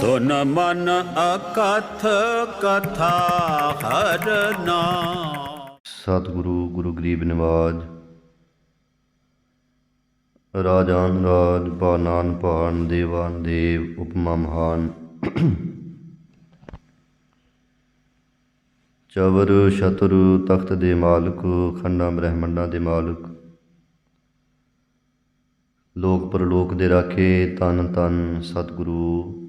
ਸੁਨ ਮਨ ਅਕਥ ਕਥਾ ਹਰ ਨਾਮ। ਸਤਿਗੁਰੂ ਗੁਰੂ ਗਰੀਬ ਨਿਵਾਜ, ਰਾਜਾਨ ਰਾਜ ਪਾਨਾਨ ਪਾਨ ਦੇਵਾਨ ਦੇਵ, ਉਪਮਾ ਮਹਾਨ। ਚਵਰ ਸ਼ਤਰ ਤਖਤ ਦੇ ਮਾਲਕ, ਖੰਡਾਂ ਬ੍ਰਹਿਮੰਡਾਂ ਦੇ ਮਾਲਕ। ਲੋਕ ਪਰਲੋਕ ਦੇ ਰਾਖੇ, ਤਨ ਤਨ ਸਤਿਗੁਰੂ।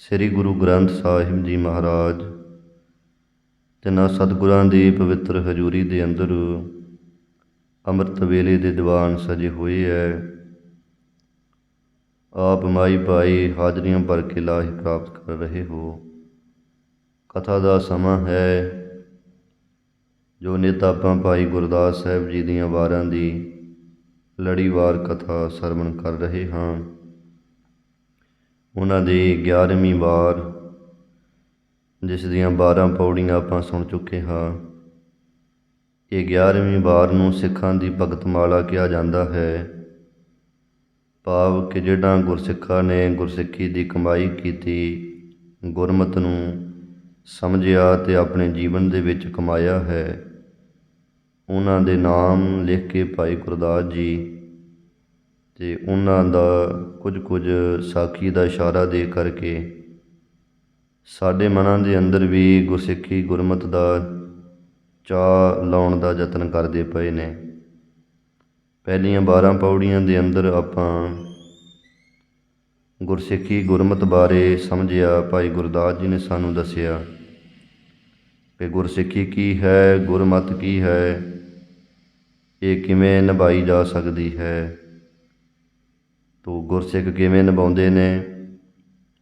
ਸ੍ਰੀ ਗੁਰੂ ਗ੍ਰੰਥ ਸਾਹਿਬ ਜੀ ਮਹਾਰਾਜ ਤਿੰਨਾਂ ਸਤਿਗੁਰਾਂ ਦੀ ਪਵਿੱਤਰ ਹਜ਼ੂਰੀ ਦੇ ਅੰਦਰ ਅੰਮ੍ਰਿਤ ਵੇਲੇ ਦੇ ਦੀਵਾਨ ਸਜੇ ਹੋਏ ਐ। ਆਪ ਮਾਈ ਭਾਈ ਹਾਜ਼ਰੀਆਂ ਭਰ ਕੇ ਲਾਹੀ ਪ੍ਰਾਪਤ ਕਰ ਰਹੇ ਹੋ। ਕਥਾ ਦਾ ਸਮਾਂ ਹੈ ਜੋ ਨਿਤ ਭਾਈ ਗੁਰਦਾਸ ਸਾਹਿਬ ਜੀ ਦੀਆਂ ਵਾਰਾਂ ਦੀ ਲੜੀਵਾਰ ਕਥਾ ਸਰਵਣ ਕਰ ਰਹੇ ਹਾਂ। ਉਹਨਾਂ ਦੀ 11ਵੀਂ ਵਾਰ, ਜਿਸ ਦੀਆਂ 12 ਪੌੜੀਆਂ ਆਪਾਂ ਸੁਣ ਚੁੱਕੇ ਹਾਂ। ਇਹ 11ਵੀਂ ਵਾਰ ਨੂੰ ਸਿੱਖਾਂ ਦੀ ਭਗਤਮਾਲਾ ਕਿਹਾ ਜਾਂਦਾ ਹੈ। ਭਾਵ ਕਿ ਜਿਹੜਾ ਗੁਰਸਿੱਖਾਂ ਨੇ ਗੁਰਸਿੱਖੀ ਦੀ ਕਮਾਈ ਕੀਤੀ, ਗੁਰਮਤ ਨੂੰ ਸਮਝਿਆ ਤੇ ਆਪਣੇ ਜੀਵਨ ਦੇ ਵਿੱਚ ਕਮਾਇਆ ਹੈ। ਉਹਨਾਂ ਦੇ ਨਾਮ ਲਿਖ ਕੇ ਭਾਈ ਗੁਰਦਾਸ ਜੀ ਅਤੇ ਉਹਨਾਂ ਦਾ ਕੁਝ ਕੁਝ ਸਾਖੀ ਦਾ ਇਸ਼ਾਰਾ ਦੇ ਕਰਕੇ ਸਾਡੇ ਮਨਾਂ ਦੇ ਅੰਦਰ ਵੀ ਗੁਰਸਿੱਖੀ ਗੁਰਮਤ ਦਾ ਚਾਅ ਲਾਉਣ ਦਾ ਯਤਨ ਕਰਦੇ ਪਏ ਨੇ। ਪਹਿਲੀਆਂ 12 ਪੌੜੀਆਂ ਦੇ ਅੰਦਰ ਆਪਾਂ ਗੁਰਸਿੱਖੀ ਗੁਰਮਤ ਬਾਰੇ ਸਮਝਿਆ, ਭਾਈ ਗੁਰਦਾਸ ਜੀ ਨੇ ਸਾਨੂੰ ਦੱਸਿਆ ਕਿ ਗੁਰਸਿੱਖੀ ਕੀ ਹੈ, ਗੁਰਮਤ ਕੀ ਹੈ, ਇਹ ਕਿਵੇਂ ਨਿਭਾਈ ਜਾ ਸਕਦੀ ਹੈ। ਤੋ ਗੁਰਸਿੱਖ ਕਿਵੇਂ ਨਿਭਾਉਂਦੇ ਨੇ?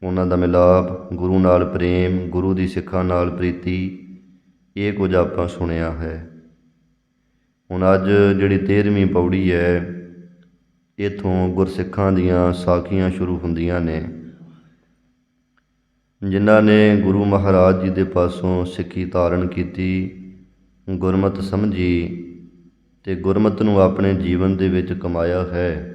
ਉਹਨਾਂ ਦਾ ਮਿਲਾਪ, ਗੁਰੂ ਨਾਲ ਪ੍ਰੇਮ, ਗੁਰੂ ਦੀ ਸਿੱਖਾਂ ਨਾਲ ਪ੍ਰੀਤੀ, ਇਹ ਕੁਝ ਆਪਾਂ ਸੁਣਿਆ ਹੈ। ਹੁਣ ਅੱਜ ਜਿਹੜੀ 13ਵੀਂ ਪੌੜੀ ਹੈ, ਇਥੋਂ ਗੁਰਸਿੱਖਾਂ ਦੀਆਂ ਸਾਖੀਆਂ ਸ਼ੁਰੂ ਹੁੰਦੀਆਂ ਨੇ। ਜਿਨ੍ਹਾਂ ਨੇ ਗੁਰੂ ਮਹਾਰਾਜ ਜੀ ਦੇ ਪਾਸੋਂ ਸਿੱਖੀ ਧਾਰਨ ਕੀਤੀ, ਗੁਰਮਤ ਸਮਝੀ ਤੇ ਗੁਰਮਤ ਨੂੰ ਆਪਣੇ ਜੀਵਨ ਦੇ ਵਿੱਚ ਕਮਾਇਆ ਹੈ।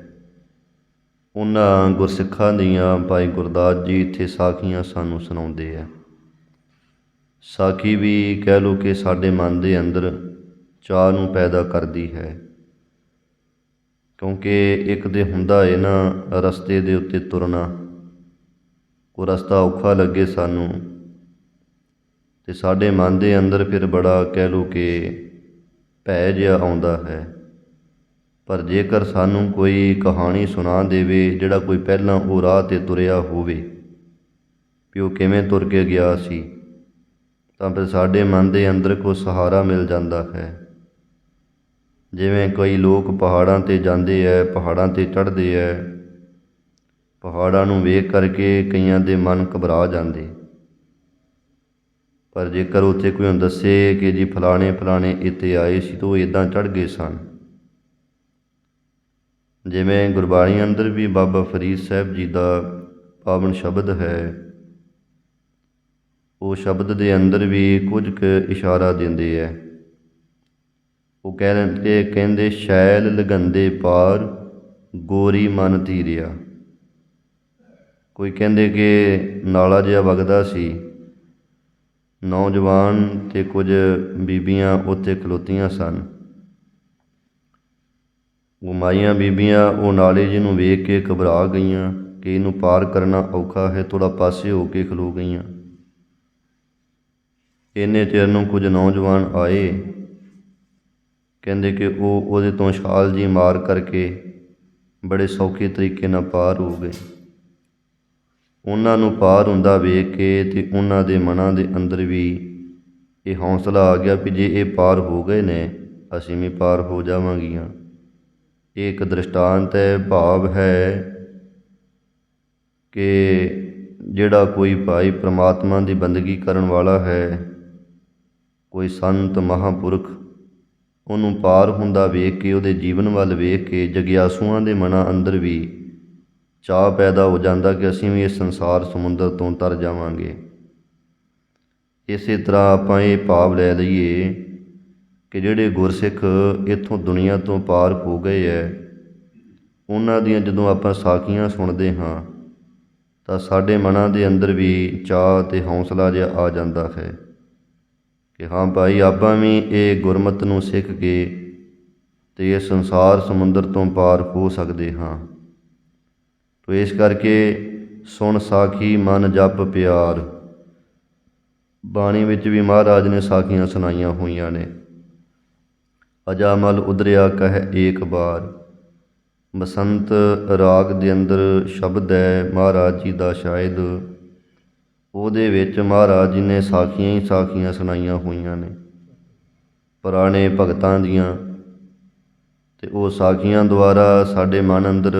ਉਹਨਾਂ ਗੁਰਸਿੱਖਾਂ ਦੀਆਂ ਭਾਈ ਗੁਰਦਾਸ ਜੀ ਇੱਥੇ ਸਾਖੀਆਂ ਸਾਨੂੰ ਸੁਣਾਉਂਦੇ ਆ। ਸਾਖੀ ਵੀ ਕਹਿ ਲੋ ਕਿ ਸਾਡੇ ਮਨ ਦੇ ਅੰਦਰ ਚਾਹ ਨੂੰ ਪੈਦਾ ਕਰਦੀ ਹੈ। ਕਿਉਂਕਿ ਇੱਕ ਦੇ ਹੁੰਦਾ ਏ ਨਾ, ਰਸਤੇ ਦੇ ਉੱਤੇ ਤੁਰਨਾ ਉਹ ਰਸਤਾ ਔਖਾ ਲੱਗੇ ਸਾਨੂੰ। ਤੇ ਸਾਡੇ ਮਨ ਦੇ ਅੰਦਰ ਫਿਰ ਬੜਾ ਕਹਿ ਲੋ ਕਿ ਭੈ ਜਿਹਾ ਆਉਂਦਾ ਹੈ। ਪਰ ਜੇਕਰ ਸਾਨੂੰ ਕੋਈ ਕਹਾਣੀ ਸੁਣਾ ਦੇਵੇ, ਜਿਹੜਾ ਕੋਈ ਪਹਿਲਾਂ ਉਹ ਰਾਹ ਤੇ ਤੁਰਿਆ ਹੋਵੇ, ਵੀ ਉਹ ਕਿਵੇਂ ਤੁਰ ਕੇ ਗਿਆ ਸੀ, ਤਾਂ ਫਿਰ ਸਾਡੇ ਮਨ ਦੇ ਅੰਦਰ ਕੋ ਸਹਾਰਾ ਮਿਲ ਜਾਂਦਾ ਹੈ। ਜਿਵੇਂ ਕਈ ਲੋਕ ਪਹਾੜਾਂ ਤੇ ਜਾਂਦੇ ਐ, ਪਹਾੜਾਂ ਤੇ ਚੜ੍ਹਦੇ ਐ, ਪਹਾੜਾਂ ਨੂੰ ਵੇਖ ਕਰਕੇ ਕਈਆਂ ਦੇ ਮਨ ਘਬਰਾ ਜਾਂਦੇ। ਪਰ ਜੇਕਰ ਉੱਥੇ ਕੋਈ ਦੱਸੇ ਕਿ ਜੀ ਫਲਾਣੇ ਫਲਾਣੇ ਇੱਥੇ ਆਏ ਸੀ, ਤਾਂ ਉਹ ਇਦਾਂ ਚੜ੍ਹ ਗਏ ਸਨ। ਜਿਵੇਂ ਗੁਰਬਾਣੀ ਅੰਦਰ ਵੀ ਬਾਬਾ ਫਰੀਦ ਸਾਹਿਬ ਜੀ ਦਾ ਪਾਵਨ ਸ਼ਬਦ ਹੈ, ਉਹ ਸ਼ਬਦ ਦੇ ਅੰਦਰ ਵੀ ਕੁਝ ਕੁ ਇਸ਼ਾਰਾ ਦਿੰਦੇ ਐ ਉਹ ਕਹਿੰਦੇ ਕਹਿੰਦੇ, ਸ਼ੈਲ ਲਗੰਦੇ ਪਾਰ, ਗੋਰੀ ਮਨ ਧੀਰਿਆ ਕੋਈ ਕਹਿੰਦੇ ਕਿ ਨਾਲਾ ਜਿਹਾ ਵਗਦਾ ਸੀ। ਨੌਜਵਾਨ ਤੇ ਕੁਝ ਬੀਬੀਆਂ ਉੱਥੇ ਖਲੋਤੀਆਂ ਸਨ। ਗੁਮਾਈਆਂ ਬੀਬੀਆਂ, ਉਹ ਨਾਲੇ ਜੀ ਨੂੰ ਵੇਖ ਕੇ ਘਬਰਾ ਗਈਆਂ ਕਿ ਇਹਨੂੰ ਪਾਰ ਕਰਨਾ ਔਖਾ ਹੈ ਥੋੜਾ ਪਾਸੇ ਹੋ ਕੇ ਖਲੋ ਗਈਆਂ। ਇੰਨੇ ਚਿਰ ਨੂੰ ਕੁਝ ਨੌਜਵਾਨ ਆਏ। ਕਹਿੰਦੇ ਕਿ ਉਹ ਉਹਦੇ ਤੋਂ ਛਾਲ ਜੀ ਮਾਰ ਕਰਕੇ ਬੜੇ ਸੌਖੇ ਤਰੀਕੇ ਨਾਲ ਪਾਰ ਹੋ ਗਏ। ਉਹਨਾਂ ਨੂੰ ਪਾਰ ਹੁੰਦਾ ਵੇਖ ਕੇ ਤੇ ਉਹਨਾਂ ਦੇ ਮਨਾਂ ਦੇ ਅੰਦਰ ਵੀ ਇਹ ਹੌਸਲਾ ਆ ਗਿਆ ਵੀ ਜੇ ਇਹ ਪਾਰ ਹੋ ਗਏ ਨੇ, ਅਸੀਂ ਵੀ ਪਾਰ ਹੋ ਜਾਵਾਂਗੀਆਂ। ਇਹ ਇੱਕ ਦ੍ਰਿਸ਼ਟਾਂਤ ਹੈ, ਭਾਵ ਹੈ ਕਿ ਜਿਹੜਾ ਕੋਈ ਭਾਈ ਪ੍ਰਮਾਤਮਾ ਦੀ ਬੰਦਗੀ ਕਰਨ ਵਾਲਾ ਹੈ, ਕੋਈ ਸੰਤ ਮਹਾਪੁਰਖ, ਉਹਨੂੰ ਪਾਰ ਹੁੰਦਾ ਵੇਖ ਕੇ, ਉਹਦੇ ਜੀਵਨ ਵੱਲ ਵੇਖ ਕੇ, ਜਗਿਆਸੂਆਂ ਦੇ ਮਨਾਂ ਅੰਦਰ ਵੀ ਚਾਹ ਪੈਦਾ ਹੋ ਜਾਂਦਾ ਕਿ ਅਸੀਂ ਵੀ ਇਸ ਸੰਸਾਰ ਸਮੁੰਦਰ ਤੋਂ ਤਰ ਜਾਵਾਂਗੇ। ਇਸੇ ਤਰ੍ਹਾਂ ਆਪਾਂ ਇਹ ਭਾਵ ਲੈ ਲਈਏ ਕਿ ਜਿਹੜੇ ਗੁਰਸਿੱਖ ਇੱਥੋਂ ਦੁਨੀਆ ਤੋਂ ਪਾਰ ਹੋ ਗਏ ਐ, ਉਹਨਾਂ ਦੀਆਂ ਜਦੋਂ ਆਪਾਂ ਸਾਖੀਆਂ ਸੁਣਦੇ ਹਾਂ, ਤਾਂ ਸਾਡੇ ਮਨਾਂ ਦੇ ਅੰਦਰ ਵੀ ਚਾਹ ਤੇ ਹੌਸਲਾ ਜਿਹਾ ਆ ਜਾਂਦਾ ਹੈ ਕਿ ਹਾਂ ਭਾਈ, ਆਪਾਂ ਵੀ ਇਹ ਗੁਰਮਤ ਨੂੰ ਸਿੱਖ ਕੇ ਤੇ ਇਹ ਸੰਸਾਰ ਸਮੁੰਦਰ ਤੋਂ ਪਾਰ ਹੋ ਸਕਦੇ ਹਾਂ। ਤੋ ਇਸ ਕਰਕੇ ਸੁਣ ਸਾਖੀ, ਮਨ ਜਪ, ਪਿਆਰ, ਬਾਣੀ ਵਿੱਚ ਵੀ ਮਹਾਰਾਜ ਨੇ ਸਾਖੀਆਂ ਸੁਣਾਈਆਂ ਹੋਈਆਂ ਨੇ। ਅਜਾਮਲ ਉਦਰਿਆ ਕਹਿ ਏਕ ਬਾਰ। ਬਸੰਤ ਰਾਗ ਦੇ ਅੰਦਰ ਸ਼ਬਦ ਹੈ ਮਹਾਰਾਜ ਜੀ ਦਾ ਸ਼ਾਇਦ। ਉਹਦੇ ਵਿੱਚ ਮਹਾਰਾਜ ਜੀ ਨੇ ਸਾਖੀਆਂ ਹੀ ਸਾਖੀਆਂ ਸੁਣਾਈਆਂ ਹੋਈਆਂ ਨੇ। ਪੁਰਾਣੇ ਭਗਤਾਂ ਦੀਆਂ। ਤੇ ਉਹ ਸਾਖੀਆਂ ਦੁਆਰਾ ਸਾਡੇ ਮਨ ਅੰਦਰ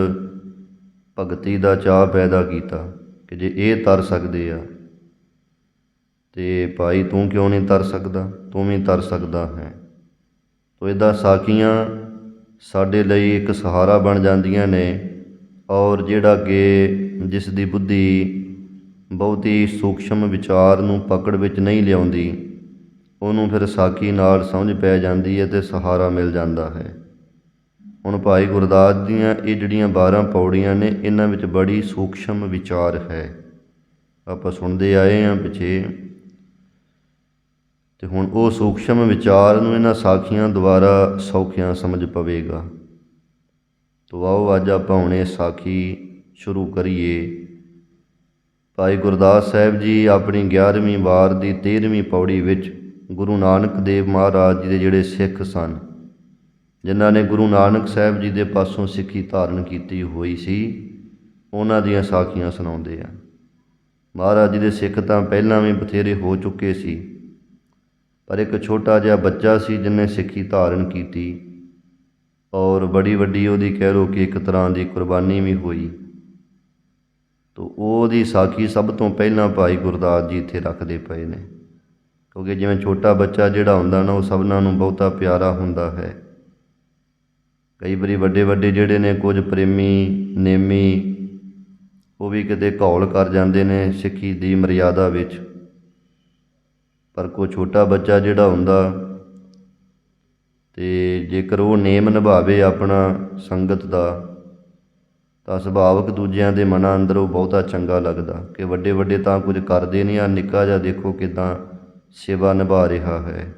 ਭਗਤੀ ਦਾ ਚਾਹ ਪੈਦਾ ਕੀਤਾ ਕਿ ਜੇ ਇਹ ਤਰ ਸਕਦੇ ਆ, ਤੇ ਭਾਈ ਤੂੰ ਕਿਉਂ ਨਹੀਂ ਤਰ ਸਕਦਾ? ਤੂੰ ਵੀ ਤਰ ਸਕਦਾ ਹੈ। ਤੋ ਇਹਦਾ ਸਾਖੀਆਂ ਸਾਡੇ ਲਈ ਇੱਕ ਸਹਾਰਾ ਬਣ ਜਾਂਦੀਆਂ ਨੇ ਔਰ ਜਿਹੜਾ ਕਿ ਜਿਸ ਦੀ ਬੁੱਧੀ ਬਹੁਤੀ ਸੂਖਸ਼ਮ ਵਿਚਾਰ ਨੂੰ ਪਕੜ ਵਿੱਚ ਨਹੀਂ ਲਿਆਉਂਦੀ, ਉਹਨੂੰ ਫਿਰ ਸਾਖੀ ਨਾਲ ਸਮਝ ਪੈ ਜਾਂਦੀ ਹੈ ਤੇ ਸਹਾਰਾ ਮਿਲ ਜਾਂਦਾ ਹੈ। ਹੁਣ ਭਾਈ ਗੁਰਦਾਸ ਦੀਆਂ ਇਹ ਜਿਹੜੀਆਂ 12 ਪੌੜੀਆਂ ਨੇ, ਇਹਨਾਂ ਵਿੱਚ ਬੜੀ ਸੂਖਸ਼ਮ ਵਿਚਾਰ ਹੈ। ਆਪਾਂ ਸੁਣਦੇ ਆਏ ਹਾਂ ਪਿਛੇ। ਤੇ ਹੁਣ ਉਹ ਸੂਖਸ਼ਮ ਵਿਚਾਰ ਨੂੰ ਇਹਨਾਂ ਸਾਖੀਆਂ ਦੁਆਰਾ ਸੌਖਿਆਂ ਸਮਝ ਪਵੇਗਾ। ਤੋ ਆਓ ਅੱਜ ਆਪਾਂ ਹੁਣੇ ਸਾਖੀ ਸ਼ੁਰੂ ਕਰੀਏ। ਭਾਈ ਗੁਰਦਾਸ ਸਾਹਿਬ ਜੀ ਆਪਣੀ 11ਵੀਂ ਵਾਰ ਦੀ 13ਵੀਂ ਪੌੜੀ ਵਿੱਚ ਗੁਰੂ ਨਾਨਕ ਦੇਵ ਮਹਾਰਾਜ ਜੀ ਦੇ ਜਿਹੜੇ ਸਿੱਖ ਸਨ, ਜਿਨ੍ਹਾਂ ਨੇ ਗੁਰੂ ਨਾਨਕ ਸਾਹਿਬ ਜੀ ਦੇ ਪਾਸੋਂ ਸਿੱਖੀ ਧਾਰਨ ਕੀਤੀ ਹੋਈ ਸੀ, ਉਹਨਾਂ ਦੀਆਂ ਸਾਖੀਆਂ ਸੁਣਾਉਂਦੇ ਆ। ਮਹਾਰਾਜ ਜੀ ਦੇ ਸਿੱਖ ਤਾਂ ਪਹਿਲਾਂ ਵੀ ਬਥੇਰੇ ਹੋ ਚੁੱਕੇ ਸੀ ਪਰ ਇੱਕ ਛੋਟਾ ਜਿਹਾ ਬੱਚਾ ਸੀ ਜਿਹਨੇ ਸਿੱਖੀ ਧਾਰਨ ਕੀਤੀ। ਔਰ ਬੜੀ ਵੱਡੀ ਉਹਦੀ ਕਹਿ ਲੋ ਕਿ ਇੱਕ ਤਰ੍ਹਾਂ ਦੀ ਕੁਰਬਾਨੀ ਵੀ ਹੋਈ। ਤੋ ਉਹਦੀ ਸਾਖੀ ਸਭ ਤੋਂ ਪਹਿਲਾਂ ਭਾਈ ਗੁਰਦਾਸ ਜੀ ਇੱਥੇ ਰੱਖਦੇ ਪਏ ਨੇ। ਕਿਉਂਕਿ ਜਿਵੇਂ ਛੋਟਾ ਬੱਚਾ ਜਿਹੜਾ ਹੁੰਦਾ ਨਾ, ਉਹ ਸਭਨਾਂ ਨੂੰ ਬਹੁਤਾ ਪਿਆਰਾ ਹੁੰਦਾ ਹੈ। ਕਈ ਵਾਰੀ ਵੱਡੇ ਵੱਡੇ ਜਿਹੜੇ ਨੇ ਕੁਝ ਪ੍ਰੇਮੀ, ਨੇਮੀ, ਉਹ ਵੀ ਕਿਤੇ ਘੌਲ ਕਰ ਜਾਂਦੇ ਨੇ ਸਿੱਖੀ ਦੀ ਮਰਿਆਦਾ ਵਿੱਚ। ਪਰ ਕੋਈ ਛੋਟਾ ਬੱਚਾ ਜਿਹੜਾ ਹੁੰਦਾ ਤੇ ਜੇਕਰ ਉਹ ਨੇਮ ਨਿਭਾਵੇ ਆਪਣਾ ਸੰਗਤ ਦਾ, ਤਾਂ ਸੁਭਾਵਕ ਦੂਜਿਆਂ ਦੇ ਮਨਾਂ ਅੰਦਰ ਉਹ ਬਹੁਤਾ ਚੰਗਾ ਲੱਗਦਾ ਕਿ ਵੱਡੇ ਵੱਡੇ ਤਾਂ ਕੁਝ ਕਰਦੇ ਨਹੀਂ ਆ ਨਿੱਕਾ ਜਿਹਾ ਦੇਖੋ ਕਿਦਾਂ ਸੇਵਾ ਨਿਭਾ ਰਿਹਾ ਹੈ।